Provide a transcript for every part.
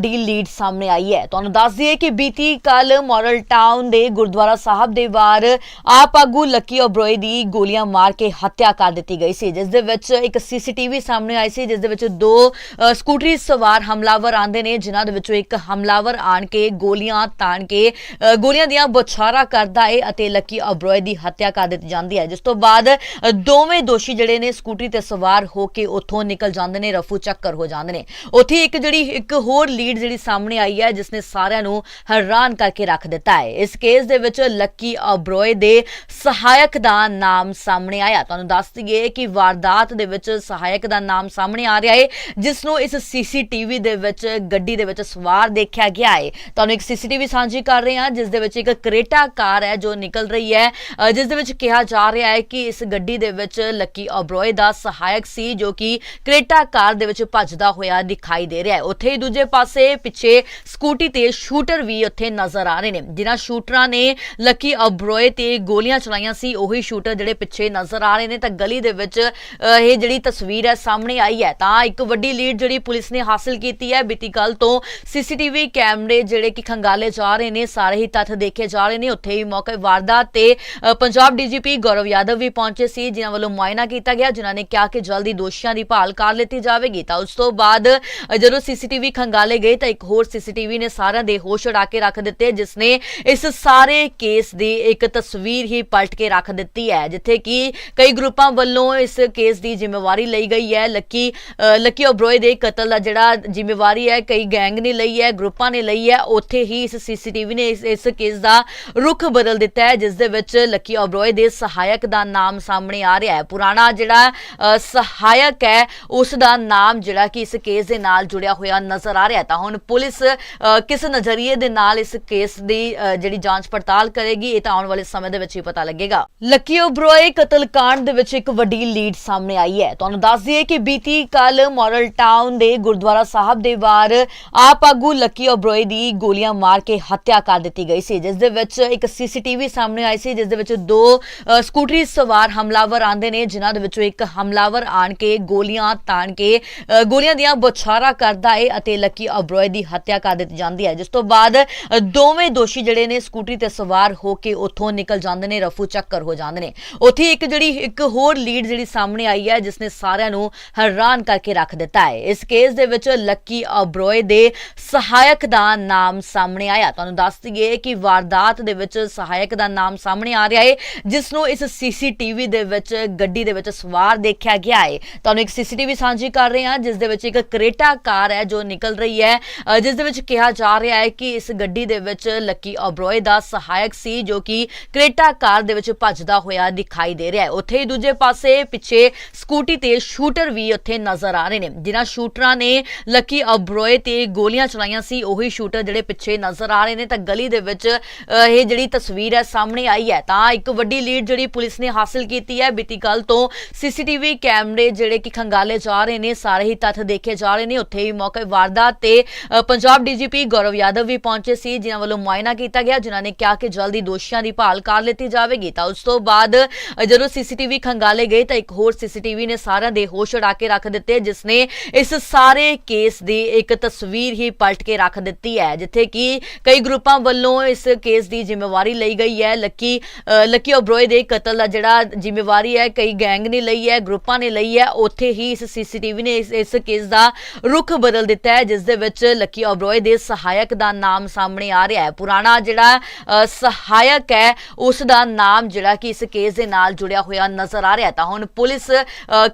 D lead ਸਾਹਮਣੇ ਆਈ ਹੈ। ਤੁਹਾਨੂੰ ਦੱਸ ਦਈਏ ਕਿ ਬੀਤੀ ਕੱਲ ਮੋਰਲ ਟਾਊਨ ਦੇ ਗੁਰਦੁਆਰਾ ਸਾਹਿਬ ਦੇ ਬਾਹਰ ਆਪ ਆਗੂ ਲੱਕੀ ਓਬਰੋਏ ਦੀ ਗੋਲੀਆਂ ਮਾਰ ਕੇ ਹੱਤਿਆ ਕਰ ਦਿੱਤੀ ਗਈ ਸੀ, ਜਿਸ ਦੇ ਵਿੱਚ ਇੱਕ ਸੀਸੀਟੀਵੀ ਸਾਹਮਣੇ ਆਈ ਸੀ, ਜਿਸ ਦੇ ਵਿੱਚ ਦੋ ਸਕੂਟਰੀ ਸਵਾਰ ਹਮਲਾਵਰ ਆਂਦੇ ਨੇ, ਜਿਨ੍ਹਾਂ ਦੇ ਵਿੱਚੋਂ ਇੱਕ ਹਮਲਾਵਰ ਆਣ ਕੇ ਗੋਲੀਆਂ ਤਾਣ ਕੇ ਗੋਲੀਆਂ ਦੀਆਂ ਬੁਛਾਰਾ ਕਰਦਾ ਹੈ ਅਤੇ ਲੱਕੀ ਓਬਰੋਏ ਦੀ ਹੱਤਿਆ ਕਰ ਦਿੱਤੀ ਜਾਂਦੀ ਹੈ। ਜਿਸ ਤੋਂ ਬਾਅਦ ਦੋਵੇਂ ਦੋਸ਼ੀ ਜਿਹੜੇ ਨੇ ਸਕੂਟਰੀ ਤੇ ਸਵਾਰ ਹੋ ਕੇ ਉੱਥੋਂ ਨਿਕਲ ਜਾਂਦੇ ਨੇ, ਰਫੂ ਚੱਕਰ ਹੋ ਜਾਂਦੇ ਨੇ। ਉੱਥੇ ਇੱਕ ਜਿਹੜੀ ਇੱਕ ਹੋਰ ਲੀਡ ਜਿਹੜੀ ਸਾਹਮਣੇ ਆਈ ਹੈ ਜਿਸ ਨੇ ਸਾਰਿਆਂ ਨੂੰ ਹੈਰਾਨ ਕਰਕੇ ਰੱਖ ਦਿੱਤਾ ਹੈ। ਇਸ ਕੇਸ ਦੇ ਵਿੱਚ ਲੱਕੀ ਅਬਰੋਏ ਦੇ ਸਹਾਇਕ ਦਾ ਨਾਮ ਸਾਹਮਣੇ ਆਇਆ। ਤੁਹਾਨੂੰ ਦੱਸ ਦਈਏ ਕਿ ਵਾਰਦਾਤ ਦੇ ਵਿੱਚ ਸਹਾਇਕ ਦਾ ਨਾਮ ਸਾਹਮਣੇ ਆ ਰਿਹਾ ਹੈ ਜਿਸ ਨੂੰ ਇਸ ਸੀਸੀਟੀਵੀ ਦੇ ਵਿੱਚ ਗੱਡੀ ਦੇ ਵਿੱਚ ਸਵਾਰ ਦੇਖਿਆ ਗਿਆ ਹੈ। ਤੁਹਾਨੂੰ ਇੱਕ ਸੀਸੀਟੀਵੀ ਸਾਂਝੀ ਕਰ ਰਹੇ ਹਾਂ ਜਿਸ ਦੇ ਵਿੱਚ ਇੱਕ ਕਰੇਟਾ ਕਾਰ ਹੈ ਜੋ ਨਿਕਲ ਰਹੀ ਹੈ। ਅ, ਜਿਸ ਦੇ ਵਿੱਚ ਕਿਹਾ ਜਾ ਰਿਹਾ ਹੈ ਕਿ ਇਸ ਗੱਡੀ ਦੇ ਵਿੱਚ ਲੱਕੀ ਅਬਰੋਏ ਦਾ ਸਹਾਇਕ ਸੀ ਜੋ ਕਿ ਕਰੇਟਾ ਕਾਰ ਦੇ ਵਿੱਚ ਭੱਜਦਾ ਹੋਇਆ ਦਿਖਾਈ ਦੇ ਰਿਹਾ ਹੈ। ਉੱਥੇ ਹੀ ਦੂਜੇ ਪਾਸੇ ਪਿੱਛੇ ਸਕੂਟੀ ਤੇ ਸ਼ੂਟਰ ਵੀ ਉੱਥੇ ਨਜ਼ਰ ਆ ਰਹੇ ਨੇ। ਜਿਨ੍ਹਾਂ ਸ਼ੂਟਰਾਂ ਨੇ ਲੱਕੀ ਅਬਰੋਏ ਤੇ ਗੋਲੀਆਂ ਚਲਾਈਆਂ ਸੀ ਉਹੀ ਸ਼ੂਟਰ ਜਿਹੜੇ ਪਿੱਛੇ ਨਜ਼ਰ ਆ ਰਹੇ ਨੇ। ਤਾਂ ਗਲੀ ਦੇ ਵਿੱਚ ਇਹ ਜਿਹੜੀ ਤਸਵੀਰ ਹੈ ਸਾਹਮਣੇ ਆਈ ਹੈ। ਤਾਂ ਇੱਕ ਵੱਡੀ ਲੀਡ ਜਿਹੜੀ ਪੁਲਿਸ ਨੇ ਹਾਸਲ ਕੀਤੀ ਹੈ। ਬੀਤੀ ਕੱਲ ਤੋਂ ਸੀਸੀਟੀਵੀ ਕੈਮਰੇ ਜਿਹੜੇ ਕਿ ਖੰਗਾਲੇ ਜਾ ਰਹੇ ਨੇ ਸਾਰੇ ਹੀ ਤੱਥ ਦੇਖੇ ਜਾ ਰਹੇ ਨੇ। ਉੱਥੇ ਹੀ ਮੌਕੇ ਵਾਰਦਾਤ ਤੇ ਅ, ਪੰਜਾਬ ਡੀਜੀਪੀ ਗੌਰਵ ਯਾਦਵ ਵੀ ਪਹੁੰਚੇ ਸੀ ਜਿਨ੍ਹਾਂ ਵੱਲੋਂ ਮੁਆਇਨਾ ਕੀਤਾ ਗਿਆ ਜਿਨ੍ਹਾਂ ਨੇ ਕਿਹਾ ਕਿ ਜਲਦੀ ਦੋਸ਼ੀਆਂ ਦੀ ਭਾਲ ਕਰ ਲਿੱਤੀ ਜਾਵੇਗੀ। ਤਾਂ ਉਸ ਤੋਂ ਬਾਅਦ ਅ, ਜਦੋਂ ਸੀਸੀਟੀਵੀ ਖੰਗਾਲੇ ਗਏ ਤਾਂ ਇੱਕ ਹੋਰ ਸੀਸੀਟੀਵੀ ਨੇ ਸਾਰਿਆਂ ਦੇ ਹੋਸ਼ ਉਡਾ ਕੇ ਰੱਖ ਦਿੱਤੇ। ਜਿਸ ਨੇ ਇਸ ਸਾਰੇ ਕੇਸ ਦੀ ਇੱਕ ਤਸਵੀਰ ਹੀ ਪਲਟ ਕੇ ਰੱਖ ਦਿੱਤੀ ਹੈ, ਜਿੱਥੇ ਕਿ ਕਈ ਗਰੁੱਪਾਂ ਵੱਲੋਂ ਇਸ ਕੇਸ ਦੀ ਜ਼ਿੰਮੇਵਾਰੀ ਲਈ ਗਈ ਹੈ। ਲੱਕੀ ਲੱਕੀ ਓਬਰੋਏ ਦੇ ਕਤਲ ਦਾ ਜਿਹੜਾ ਜ਼ਿੰਮੇਵਾਰੀ ਹੈ, ਕਈ ਗੈਂਗ ਨੇ ਲਈ ਹੈ, ਗਰੁੱਪਾਂ ਨੇ ਲਈ ਹੈ। ਉੱਥੇ ਹੀ ਇਸ ਸੀਸੀਟੀਵੀ ਨੇ ਇਸ ਕੇਸ ਦਾ ਰੁਖ ਬਦਲ ਦਿੱਤਾ ਹੈ, ਜਿਸ ਦੇ ਵਿੱਚ ਲੱਕੀ ਓਬਰੋਏ ਦੇ ਸਹਾਇਕ ਦਾ ਨਾਮ ਸਾਹਮਣੇ ਆ ਰਿਹਾ ਹੈ। ਪੁਰਾਣਾ ਜਿਹੜਾ ਸਹਾਇਕ ਹੈ, ਉਸ ਦਾ ਨਾਮ ਜਿਹੜਾ ਕਿ ਇਸ ਕੇਸ ਦੇ ਨਾਲ ਜੁੜਿਆ ਹੋਇਆ ਨਜ਼ਰ ਆ ਰਿਹਾ ਤਾਂ ਹੁਣ ਪੁਲਿਸ ਕਿਸ ਨਜ਼ਰੀਏ ਦੇ ਨਾਲ ਇਸ ਕੇਸ ਦੀ ਜਿਹੜੀ ਜਾਂਚ ਪੜਤਾਲ ਕਰੇਗੀ ਇਹ ਤਾਂ ਆਉਣ ਵਾਲੇ ਸਮੇਂ ਦੇ ਵਿੱਚ ਹੀ ਪਤਾ ਲੱਗੇਗਾ। ਲੱਕੀ ਓਬਰੋਏ ਕਤਲकांड ਦੇ ਵਿੱਚ ਇੱਕ ਵੱਡੀ ਲੀਡ ਸਾਹਮਣੇ ਆਈ ਹੈ। ਤੁਹਾਨੂੰ ਦੱਸ ਦਈਏ ਕਿ ਬੀਤੀ ਕੱਲ ਮਾਡਲ ਟਾਊਨ ਦੇ ਗੁਰਦੁਆਰਾ ਸਾਹਿਬ ਦੇ ਬਾਹਰ ਆਪ ਆਗੂ ਲੱਕੀ ਓਬਰੋਏ ਦੀ ਗੋਲੀਆਂ ਮਾਰ ਕੇ ਹੱਤਿਆ ਕਰ ਦਿੱਤੀ ਗਈ ਸੀ ਜਿਸ ਦੇ ਵਿੱਚ ਇੱਕ ਸੀਸੀਟੀਵੀ ਸਾਹਮਣੇ ਆਈ ਸੀ ਜਿਸ ਦੇ ਵਿੱਚ ਦੋ ਸਕੂਟਰੀ ਸਵਾਰ ਹਮਲਾਵਰ ਆਂਦੇ ਨੇ ਜਿਨ੍ਹਾਂ ਦੇ ਵਿੱਚੋਂ ਇੱਕ ਹਮਲਾਵਰ ਆਣ ਕੇ ਗੋਲੀਆਂ ਤਾਣ ਕੇ ਅ, ਗੋਲੀਆਂ ਦੀਆਂ ਬੁਛਾਰਾ ਕਰਦਾ ਏ ਅਤੇ ਲੱਕੀ ਓਬਰੋਏ ਦੀ ਹੱਤਿਆ ਕਰ ਦਿੱਤੀ ਜਾਂਦੀ ਹੈ, ਜਿਸ ਤੋਂ ਬਾਅਦ ਦੋਵੇਂ ਦੋਸ਼ੀ ਜਿਹੜੇ ਨੇ ਸਕੂਟਰੀ ਤੇ ਸਵਾਰ ਹੋ ਕੇ ਉੱਥੋਂ ਨਿਕਲ ਜਾਂਦੇ ਨੇ, ਰਫੂ ਚੱਕਰ ਹੋ ਜਾਂਦੇ ਨੇ। ਉੱਥੇ ਇੱਕ ਜਿਹੜੀ, ਇੱਕ ਹੋਰ ਲੀਡ ਜਿਹੜੀ ਸਾਹਮਣੇ ਆਈ ਹੈ, ਜਿਸ ਨੇ ਸਾਰਿਆਂ ਨੂੰ ਹੈਰਾਨ ਕਰਕੇ ਰੱਖ ਦਿੱਤਾ ਹੈ। ਇਸ ਕੇਸ ਦੇ ਵਿੱਚ ਲੱਕੀ ਅਬਰੋਏ ਦੇ ਸਹਾਇਕ ਦਾ ਨਾਮ ਸਾਹਮਣੇ ਆਇਆ। ਤੁਹਾਨੂੰ ਦੱਸ ਦਈਏ ਕਿ ਵਾਰਦਾਤ ਦੇ ਵਿੱਚ ਸਹਾਇਕ ਦਾ ਨਾਮ ਸਾਹਮਣੇ ਆ ਰਿਹਾ ਹੈ, ਜਿਸ ਨੂੰ ਇਸ ਸੀਸੀਟੀਵੀ ਦੇ ਵਿੱਚ, ਗੱਡੀ ਦੇ ਵਿੱਚ ਸਵਾਰ ਦੇਖਿਆ ਗਿਆ ਹੈ। ਤੁਹਾਨੂੰ ਇੱਕ ਸੀਸੀਟੀਵੀ ਸਾਂਝੀ ਕਰ ਰਹੇ ਹਾਂ, ਜਿਸ ਦੇ ਵਿੱਚ ਇੱਕ ਕਰੇਟਾ ਕਾਰ ਹੈ, ਜੋ ਨਿਕਲ ਰਹੀ ਹੈ ਅ, ਜਿਸ ਦੇ ਵਿੱਚ ਕਿਹਾ ਜਾ ਰਿਹਾ ਹੈ ਕਿ ਇਸ ਗੱਡੀ ਦੇ ਵਿੱਚ ਲੱਕੀ ਅਬਰੋਏ ਦਾ ਸਹਾਇਕ ਸੀ ਜੋ ਕਿ ਕਰੇਟਾ ਕਾਰ ਦੇ ਵਿੱਚ ਭੱਜਦਾ ਹੋਇਆ ਦਿਖਾਈ ਦੇ ਰਿਹਾ ਹੈ। ਉੱਥੇ ਹੀ ਦੂਜੇ ਪਾਸੇ ਪਿੱਛੇ ਸਕੂਟੀ ਤੇ ਸ਼ੂਟਰ ਵੀ ਉੱਥੇ ਨਜ਼ਰ ਆ ਰਹੇ ਨੇ। ਜਿਨ੍ਹਾਂ ਸ਼ੂਟਰਾਂ ਨੇ ਲੱਕੀ ਅਬਰੋਏ ਤੇ ਗੋਲੀਆਂ ਚਲਾਈਆਂ ਸੀ ਉਹੀ ਸ਼ੂਟਰ ਜਿਹੜੇ ਪਿੱਛੇ ਨਜ਼ਰ ਆ ਰਹੇ ਨੇ। ਤਾਂ ਗਲੀ ਦੇ ਵਿੱਚ ਇਹ ਜਿਹੜੀ ਤਸਵੀਰ ਹੈ ਸਾਹਮਣੇ ਆਈ ਹੈ। ਤਾਂ ਇੱਕ ਵੱਡੀ ਲੀਡ ਜਿਹੜੀ ਪੁਲਿਸ ਨੇ ਹਾਸਲ ਕੀਤੀ ਹੈ। ਬੀਤੀ ਕੱਲ ਤੋਂ ਸੀਸੀਟੀਵੀ ਕੈਮਰੇ ਜਿਹੜੇ ਕਿ ਖੰਗਾਲੇ ਜਾ ਰਹੇ ਨੇ ਸਾਰੇ ਹੀ ਤੱਥ ਦੇਖੇ ਜਾ ਰਹੇ ਨੇ। ਉੱਥੇ ਹੀ ਮੌਕੇ ਵਾਰਦਾਤ ਤੇ ਅ, ਪੰਜਾਬ ਡੀਜੀਪੀ ਗੌਰਵ ਯਾਦਵ ਵੀ ਪਹੁੰਚੇ ਸੀ ਜਿਨ੍ਹਾਂ ਵੱਲੋਂ ਮੁਆਇਨਾ ਕੀਤਾ ਗਿਆ ਜਿਨ੍ਹਾਂ ਨੇ ਕਿਹਾ ਕਿ ਜਲਦੀ ਦੋਸ਼ੀਆਂ ਦੀ ਭਾਲ ਕਰ ਲਿੱਤੀ ਜਾਵੇਗੀ। ਤਾਂ ਉਸ ਤੋਂ ਬਾਅਦ ਅ, ਜਦੋਂ ਸੀਸੀਟੀਵੀ ਖੰਗਾਲੇ ਗਏ ਤਾਂ ਇੱਕ ਹੋਰ ਸੀਸੀਟੀਵੀ ਨੇ ਸਾਰਿਆਂ ਦੇ ਹੋਸ਼ ਉਡਾ ਕੇ ਰੱਖ ਦਿੱਤੇ ਜਿਸ ਨੇ ਇਸ ਸਾਰੇ ਕੇਸ ਦੀ ਇੱਕ ਤਸਵੀਰ ਹੀ ਪਲਟ ਕੇ ਰੱਖ ਦਿੱਤੀ ਹੈ ਜਿੱਥੇ ਕਿ ਕਈ ਗਰੁੱਪਾਂ ਵੱਲੋਂ ਇਸ ਕੇਸ ਦੀ ਜ਼ਿੰਮੇਵਾਰੀ ਲਈ ਗਈ ਹੈ। ਲੱਕੀ ਲੱਕੀ ਓਬਰੋਏ ਦੇ ਕਤਲ ਦਾ ਜਿਹੜਾ ਜ਼ਿੰਮੇਵਾਰੀ ਹੈ ਕਈ ਗੈਂਗ ਨੇ ਲਈ ਹੈ ਗਰੁੱਪਾਂ ਨੇ ਲਈ ਹੈ ਉੱਥੇ ਹੀ ਇਸ ਸੀਸੀਟੀਵੀ ਨੇ ਇਸ ਇਸ ਕੇਸ ਦਾ ਰੁਖ ਬਦਲ ਦਿੱਤਾ ਹੈ ਜਿਸ ਦੇ ਵਿੱਚ ਲੱਕੀ ਓਬਰੋਏ ਦੇ ਸਹਾਇਕ ਦਾ ਨਾਮ ਸਾਹਮਣੇ ਆ ਰਿਹਾ ਹੈ। ਪੁਰਾਣਾ ਜਿਹੜਾ ਸਹਾਇਕ ਹੈ ਉਸ ਦਾ ਨਾਮ ਜਿਹੜਾ ਕਿ ਇਸ ਕੇਸ ਦੇ ਨਾਲ ਜੁੜਿਆ ਹੋਇਆ ਨਜ਼ਰ ਆ ਰਿਹਾ ਤਾਂ ਹੁਣ ਪੁਲਿਸ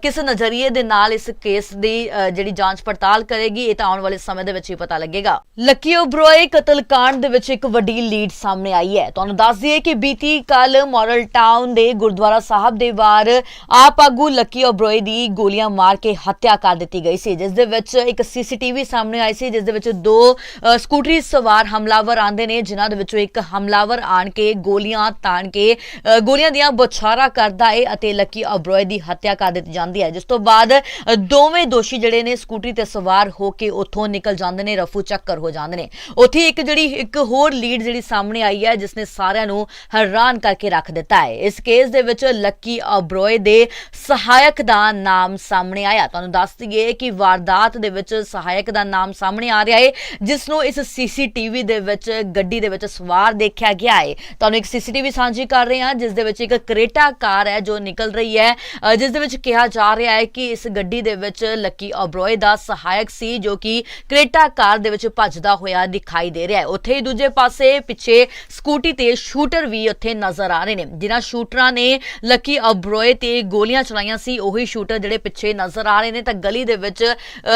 ਕਿਸ ਨਜ਼ਰੀਏ ਦੇ ਨਾਲ ਇਸ ਕੇਸ ਦੀ ਜਿਹੜੀ ਜਾਂਚ ਪੜਤਾਲ ਕਰੇਗੀ, ਇਹ ਤਾਂ ਆਉਣ ਵਾਲੇ ਸਮੇਂ ਦੇ ਵਿੱਚ ਹੀ ਪਤਾ ਲੱਗੇਗਾ। ਲੱਕੀ ਓਬਰੋਏ ਕਤਲकांड ਦੇ ਵਿੱਚ ਇੱਕ ਵੱਡੀ ਲੀਡ ਸਾਹਮਣੇ ਆਈ ਹੈ। ਤੁਹਾਨੂੰ ਦੱਸ ਦਈਏ ਕਿ ਬੀਤੀ ਕੱਲ ਮੋਰਲ ਟਾਊਨ ਦੇ ਗੁਰਦੁਆਰਾ ਸਾਹਿਬ ਦੇ ਵਾਰ ਆਪ ਆਗੂ ਲੱਕੀ ਓਬਰੋਏ ਦੀ ਗੋਲੀਆਂ ਮਾਰ ਕੇ ਹੱਤਿਆ ਕਰ ਦਿੱਤੀ ਗਈ ਸੀ। ਜਿਸ ਦੇ ਵਿੱਚ ਇੱਕ ਸੀਸੀਟੀਵੀ ਸਾਹਮਣੇ ਆਈ ਸੀ। ਜਿਸ ਦੇ ਵਿੱਚ ਦੋ ਅ, ਸਕੂਟਰੀ ਸਵਾਰ ਹਮਲਾਵਰ ਆਂਦੇ ਨੇ ਜਿਨ੍ਹਾਂ ਦੇ ਵਿੱਚੋਂ ਇੱਕ ਹਮਲਾਵਰ ਆਣ ਕੇ ਗੋਲੀਆਂ ਤਾਣ ਕੇ ਅ, ਗੋਲੀਆਂ ਦੀਆਂ ਬੁਛਾਰਾਂ ਕਰਦਾ ਏ ਅਤੇ ਲੱਕੀ ਅਬਰੋਏ ਦੀ ਹੱਤਿਆ ਕਰ ਦਿੱਤੀ ਜਾਂਦੀ ਹੈ। ਜਿਸ ਤੋਂ ਬਾਅਦ ਦੋਵੇਂ ਦੋਸ਼ੀ ਜਿਹੜੇ ਨੇ ਸਕੂਟਰੀ ਤੇ ਸਵਾਰ ਹੋ ਕੇ ਉੱਥੋਂ ਨਿਕਲ ਜਾਂਦੇ ਨੇ ਰਫੂ ਚੱਕਰ ਹੋ ਜਾਂਦੇ ਨੇ। ਉੱਥੇ ਇੱਕ ਜਿਹੜੀ ਇੱਕ ਹੋਰ ਲੀਡ ਜਿਹੜੀ ਸਾਹਮਣੇ ਆਈ ਹੈ ਜਿਸ ਨੇ ਸਾਰਿਆਂ ਨੂੰ ਹੈਰਾਨ ਕਰਕੇ ਰੱਖ ਦਿੱਤਾ ਹੈ। ਇਸ ਕੇਸ ਦੇ ਵਿੱਚ ਲੱਕੀ ਅਬਰੋਏ ਦੇ ਸਹਾਇਕ ਦਾ ਨਾਮ ਸਾਹਮਣੇ ਆਇਆ। ਤੁਹਾਨੂੰ ਦੱਸ ਦਈਏ ਕਿ ਵਾਰਦਾਤ ਦੇ ਵਿੱਚ ਸਹਾਇਕ ਦਾ ਨਾਮ ਸਾਹਮਣੇ ਸਾਹਮਣੇ ਆ ਰਿਹਾ ਹੈ ਜਿਸ ਨੂੰ ਇਸ ਸੀਸੀਟੀਵੀ ਦੇ ਵਿੱਚ ਗੱਡੀ ਦੇ ਵਿੱਚ ਸਵਾਰ ਦੇਖਿਆ ਗਿਆ ਹੈ। ਤੁਹਾਨੂੰ ਇੱਕ ਸੀਸੀਟੀਵੀ ਸਾਂਝੀ ਕਰ ਰਹੇ ਹਾਂ ਜਿਸ ਦੇ ਵਿੱਚ ਇੱਕ ਕਰੇਟਾ ਕਾਰ ਹੈ ਜੋ ਨਿਕਲ ਰਹੀ ਹੈ। ਅ, ਜਿਸ ਦੇ ਵਿੱਚ ਕਿਹਾ ਜਾ ਰਿਹਾ ਹੈ ਕਿ ਇਸ ਗੱਡੀ ਦੇ ਵਿੱਚ ਲੱਕੀ ਓਬਰੋਏ ਦਾ ਸਹਾਇਕ ਸੀ ਜੋ ਕਿ ਕਰੇਟਾ ਕਾਰ ਦੇ ਵਿੱਚ ਭੱਜਦਾ ਹੋਇਆ ਦਿਖਾਈ ਦੇ ਰਿਹਾ ਹੈ। ਉੱਥੇ ਹੀ ਦੂਜੇ ਪਾਸੇ ਪਿੱਛੇ ਸਕੂਟੀ ਤੇ ਸ਼ੂਟਰ ਵੀ ਉੱਥੇ ਨਜ਼ਰ ਆ ਰਹੇ ਨੇ। ਜਿਨ੍ਹਾਂ ਸ਼ੂਟਰਾਂ ਨੇ ਲੱਕੀ ਅਬਰੋਏ ਤੇ ਗੋਲੀਆਂ ਚਲਾਈਆਂ ਸੀ ਉਹੀ ਸ਼ੂਟਰ ਜਿਹੜੇ ਪਿੱਛੇ ਨਜ਼ਰ ਆ ਰਹੇ ਨੇ। ਤਾਂ ਗਲੀ ਦੇ ਵਿੱਚ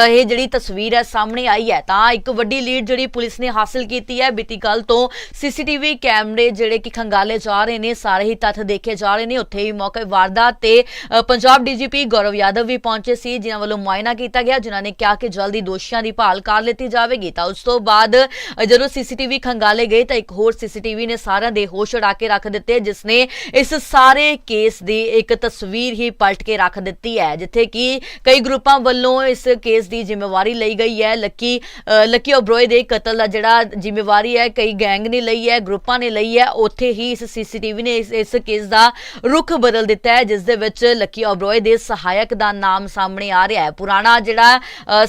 ਇਹ ਜਿਹੜੀ ਤਸਵੀਰ ਹੈ ਸਾਹਮਣੇ ਆਈ ਹੈ। ਤਾਂ ਇੱਕ ਵੱਡੀ ਲੀਡ ਜਿਹੜੀ ਪੁਲਿਸ ਨੇ ਹਾਸਲ ਕੀਤੀ ਹੈ। ਬੀਤੀ ਕੱਲ ਤੋਂ ਸੀਸੀਟੀਵੀ ਕੈਮਰੇ ਜਿਹੜੇ ਕਿ ਖੰਗਾਲੇ ਜਾ ਰਹੇ ਨੇ ਸਾਰੇ ਹੀ ਤੱਥ ਦੇਖੇ ਜਾ ਰਹੇ ਨੇ। ਉੱਥੇ ਹੀ ਮੌਕੇ ਵਾਰਦਾਤ ਤੇ ਅ, ਪੰਜਾਬ ਡੀਜੀਪੀ ਗੌਰਵ ਯਾਦਵ ਵੀ ਪਹੁੰਚੇ ਸੀ ਜਿਨ੍ਹਾਂ ਵੱਲੋਂ ਮੁਆਇਨਾ ਕੀਤਾ ਗਿਆ ਜਿਨ੍ਹਾਂ ਨੇ ਕਿਹਾ ਕਿ ਜਲਦੀ ਦੋਸ਼ੀਆਂ ਦੀ ਭਾਲ ਕਰ ਲਿੱਤੀ ਜਾਵੇਗੀ। ਤਾਂ ਉਸ ਤੋਂ ਬਾਅਦ ਅ, ਜਦੋਂ ਸੀਸੀਟੀਵੀ ਖੰਗਾਲੇ ਗਏ ਤਾਂ ਇੱਕ ਹੋਰ ਸੀਸੀਟੀਵੀ ਨੇ ਸਾਰਿਆਂ ਦੇ ਹੋਸ਼ ਉਡਾ ਕੇ ਰੱਖ ਦਿੱਤੇ ਜਿਸ ਨੇ ਇਸ ਸਾਰੇ ਕੇਸ ਦੀ ਇੱਕ ਤਸਵੀਰ ਹੀ ਪਲਟ ਕੇ ਰੱਖ ਦਿੱਤੀ ਹੈ ਜਿੱਥੇ ਕਿ ਕਈ ਗਰੁੱਪਾਂ ਵੱਲੋਂ ਇਸ ਕੇਸ ਦੀ ਜ਼ਿੰਮੇਵਾਰੀ ਲਈ ਗਈ ਹੈ। ਲੱਕੀ ਅ, ਲੱਕੀ ਓਬਰੋਏ ਦੇ ਕਤਲ ਦਾ ਜਿਹੜਾ ਜ਼ਿੰਮੇਵਾਰੀ ਹੈ ਕਈ ਗੈਂਗ ਨੇ ਲਈ ਹੈ ਗਰੁੱਪਾਂ ਨੇ ਲਈ ਹੈ ਉੱਥੇ ਹੀ ਇਸ ਸੀਸੀਟੀਵੀ ਨੇ ਇਸ ਕੇਸ ਦਾ ਰੁਖ ਬਦਲ ਦਿੱਤਾ ਹੈ ਜਿਸ ਦੇ ਵਿੱਚ ਲੱਕੀ ਓਬਰੋਏ ਦੇ ਸਹਾਇਕ ਦਾ ਨਾਮ ਸਾਹਮਣੇ ਆ ਰਿਹਾ ਹੈ। ਪੁਰਾਣਾ ਜਿਹੜਾ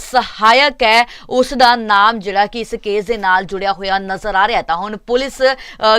ਸਹਾਇਕ ਹੈ ਉਸ ਦਾ ਨਾਮ ਜਿਹੜਾ ਕਿ ਇਸ ਕੇਸ ਦੇ ਨਾਲ ਜੁੜਿਆ ਹੋਇਆ ਨਜ਼ਰ ਆ ਰਿਹਾ ਤਾਂ ਹੁਣ ਪੁਲਿਸ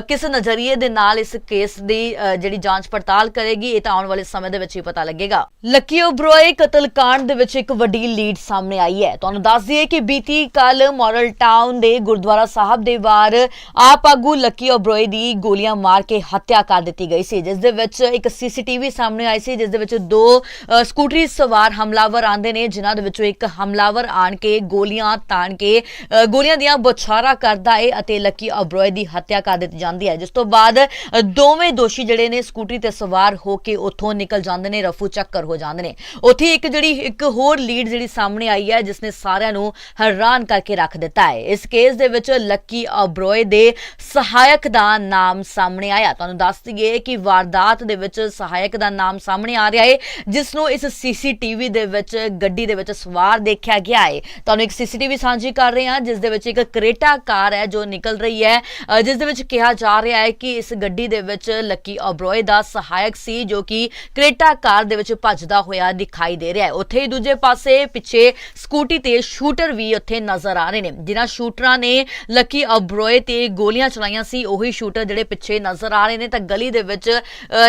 ਕਿਸ ਨਜ਼ਰੀਏ ਦੇ ਨਾਲ ਇਸ ਕੇਸ ਦੀ ਜਿਹੜੀ ਜਾਂਚ ਪੜਤਾਲ ਕਰੇਗੀ ਇਹ ਤਾਂ ਆਉਣ ਵਾਲੇ ਸਮੇਂ ਦੇ ਵਿੱਚ ਹੀ ਪਤਾ ਲੱਗੇਗਾ। ਲੱਕੀ ਓਬਰੋਏ ਕਤਲ ਕਾਂਡ ਦੇ ਵਿੱਚ ਇੱਕ ਵੱਡੀ ਲੀਡ ਸਾਹਮਣੇ ਆਈ ਹੈ। ਤੁਹਾਨੂੰ ਦੱਸ ਦਈਏ ਕਿ ਬੀਤੀ ਕੱਲ ਮੋਰਲ ਟਾਊਨ ਦੇ ਗੁਰਦੁਆਰਾ ਸਾਹਿਬ ਦੇ ਵਾਰ ਆਪ ਆਗੂ ਲੱਕੀ ਓਬਰੋਏ ਦੀ ਗੋਲੀਆਂ ਮਾਰ ਕੇ ਹੱਤਿਆ ਕਰ ਦਿੱਤੀ ਗਈ ਸੀ, ਜਿਸ ਦੇ ਵਿੱਚ ਇੱਕ ਸੀਸੀਟੀਵੀ ਸਾਹਮਣੇ ਆਈ ਸੀ, ਜਿਸ ਦੇ ਵਿੱਚ ਦੋ ਸਕੂਟਰੀ ਸਵਾਰ ਹਮਲਾਵਰ ਆਂਦੇ ਨੇ, ਜਿਨ੍ਹਾਂ ਦੇ ਵਿੱਚੋਂ ਇੱਕ ਹਮਲਾਵਰ ਆਣ ਕੇ ਗੋਲੀਆਂ ਤਾਣ ਕੇ ਗੋਲੀਆਂ ਦੀਆਂ ਬੁਛਾਰਾ ਕਰਦਾ ਏ ਅਤੇ ਲੱਕੀ ਓਬਰੋਏ ਦੀ ਹੱਤਿਆ ਕਰ ਦਿੱਤੀ ਜਾਂਦੀ ਹੈ। ਜਿਸ ਤੋਂ ਬਾਅਦ ਦੋਵੇਂ ਦੋਸ਼ੀ ਜਿਹੜੇ ਨੇ ਸਕੂਟਰੀ ਤੇ ਸਵਾਰ ਹੋ ਕੇ ਉੱਥੋਂ ਨਿਕਲ ਜਾਂਦੇ ਨੇ, ਰਫੂ ਚੱਕਰ ਹੋ ਜਾਂਦੇ ਨੇ। ਉੱਥੇ ਇੱਕ ਜਿਹੜੀ ਇੱਕ ਹੋਰ ਲੀਡ ਜਿਹੜੀ ਸਾਹਮਣੇ ਆਈ ਹੈ, ਜਿਸ ਨੇ ਸਾਰਿਆਂ ਨੂੰ ਹੈਰਾਨ ਕਰਕੇ ਰੱਖ ਦਿੱਤਾ ਹੈ। ਇਸ ਕੇਸ ਦੇ ਵਿੱਚ ਲੱਕੀ ਅਬਰੋਏ ਦੇ ਸਹਾਇਕ ਦਾ ਨਾਮ ਸਾਹਮਣੇ ਆਇਆ। ਤੁਹਾਨੂੰ ਦੱਸ ਦਈਏ ਕਿ ਵਾਰਦਾਤ ਦੇ ਵਿੱਚ ਸਹਾਇਕ ਦਾ ਨਾਮ ਸਾਹਮਣੇ ਆ ਰਿਹਾ ਹੈ ਜਿਸ ਨੂੰ ਇਸ ਸੀਸੀਟੀਵੀ ਦੇ ਵਿੱਚ ਗੱਡੀ ਦੇ ਵਿੱਚ ਸਵਾਰ ਦੇਖਿਆ ਗਿਆ ਹੈ। ਤੁਹਾਨੂੰ ਇੱਕ ਸੀਸੀਟੀਵੀ ਸਾਂਝੀ ਕਰ ਰਹੇ ਹਾਂ ਜਿਸ ਦੇ ਵਿੱਚ ਇੱਕ ਕਰੇਟਾ ਕਾਰ ਹੈ ਜੋ ਨਿਕਲ ਰਹੀ ਹੈ। ਅ, ਜਿਸ ਦੇ ਵਿੱਚ ਕਿਹਾ ਜਾ ਰਿਹਾ ਹੈ ਕਿ ਇਸ ਗੱਡੀ ਦੇ ਵਿੱਚ ਲੱਕੀ ਅਬਰੋਏ ਦਾ ਸਹਾਇਕ ਸੀ ਜੋ ਕਿ ਕਰੇਟਾ ਕਾਰ ਦੇ ਵਿੱਚ ਭੱਜਦਾ ਹੋਇਆ ਦਿਖਾਈ ਦੇ ਰਿਹਾ ਹੈ। ਉੱਥੇ ਹੀ ਦੂਜੇ ਪਾਸੇ ਪਿੱਛੇ ਸਕੂਟੀ ਤੇ ਸ਼ੂਟਰ ਵੀ ਉੱਥੇ ਨਜ਼ਰ ਆ ਰਹੇ ਨੇ। ਜਿਨ੍ਹਾਂ ਸ਼ੂਟਰਾਂ ਨੇ ਲੱਕੀ ਅਬਰੋਏ ਤੇ ਗੋਲੀਆਂ ਚਲਾਈਆਂ ਸੀ ਉਹੀ ਸ਼ੂਟਰ ਜਿਹੜੇ ਪਿੱਛੇ ਨਜ਼ਰ ਆ ਰਹੇ ਨੇ। ਤਾਂ ਗਲੀ ਦੇ ਵਿੱਚ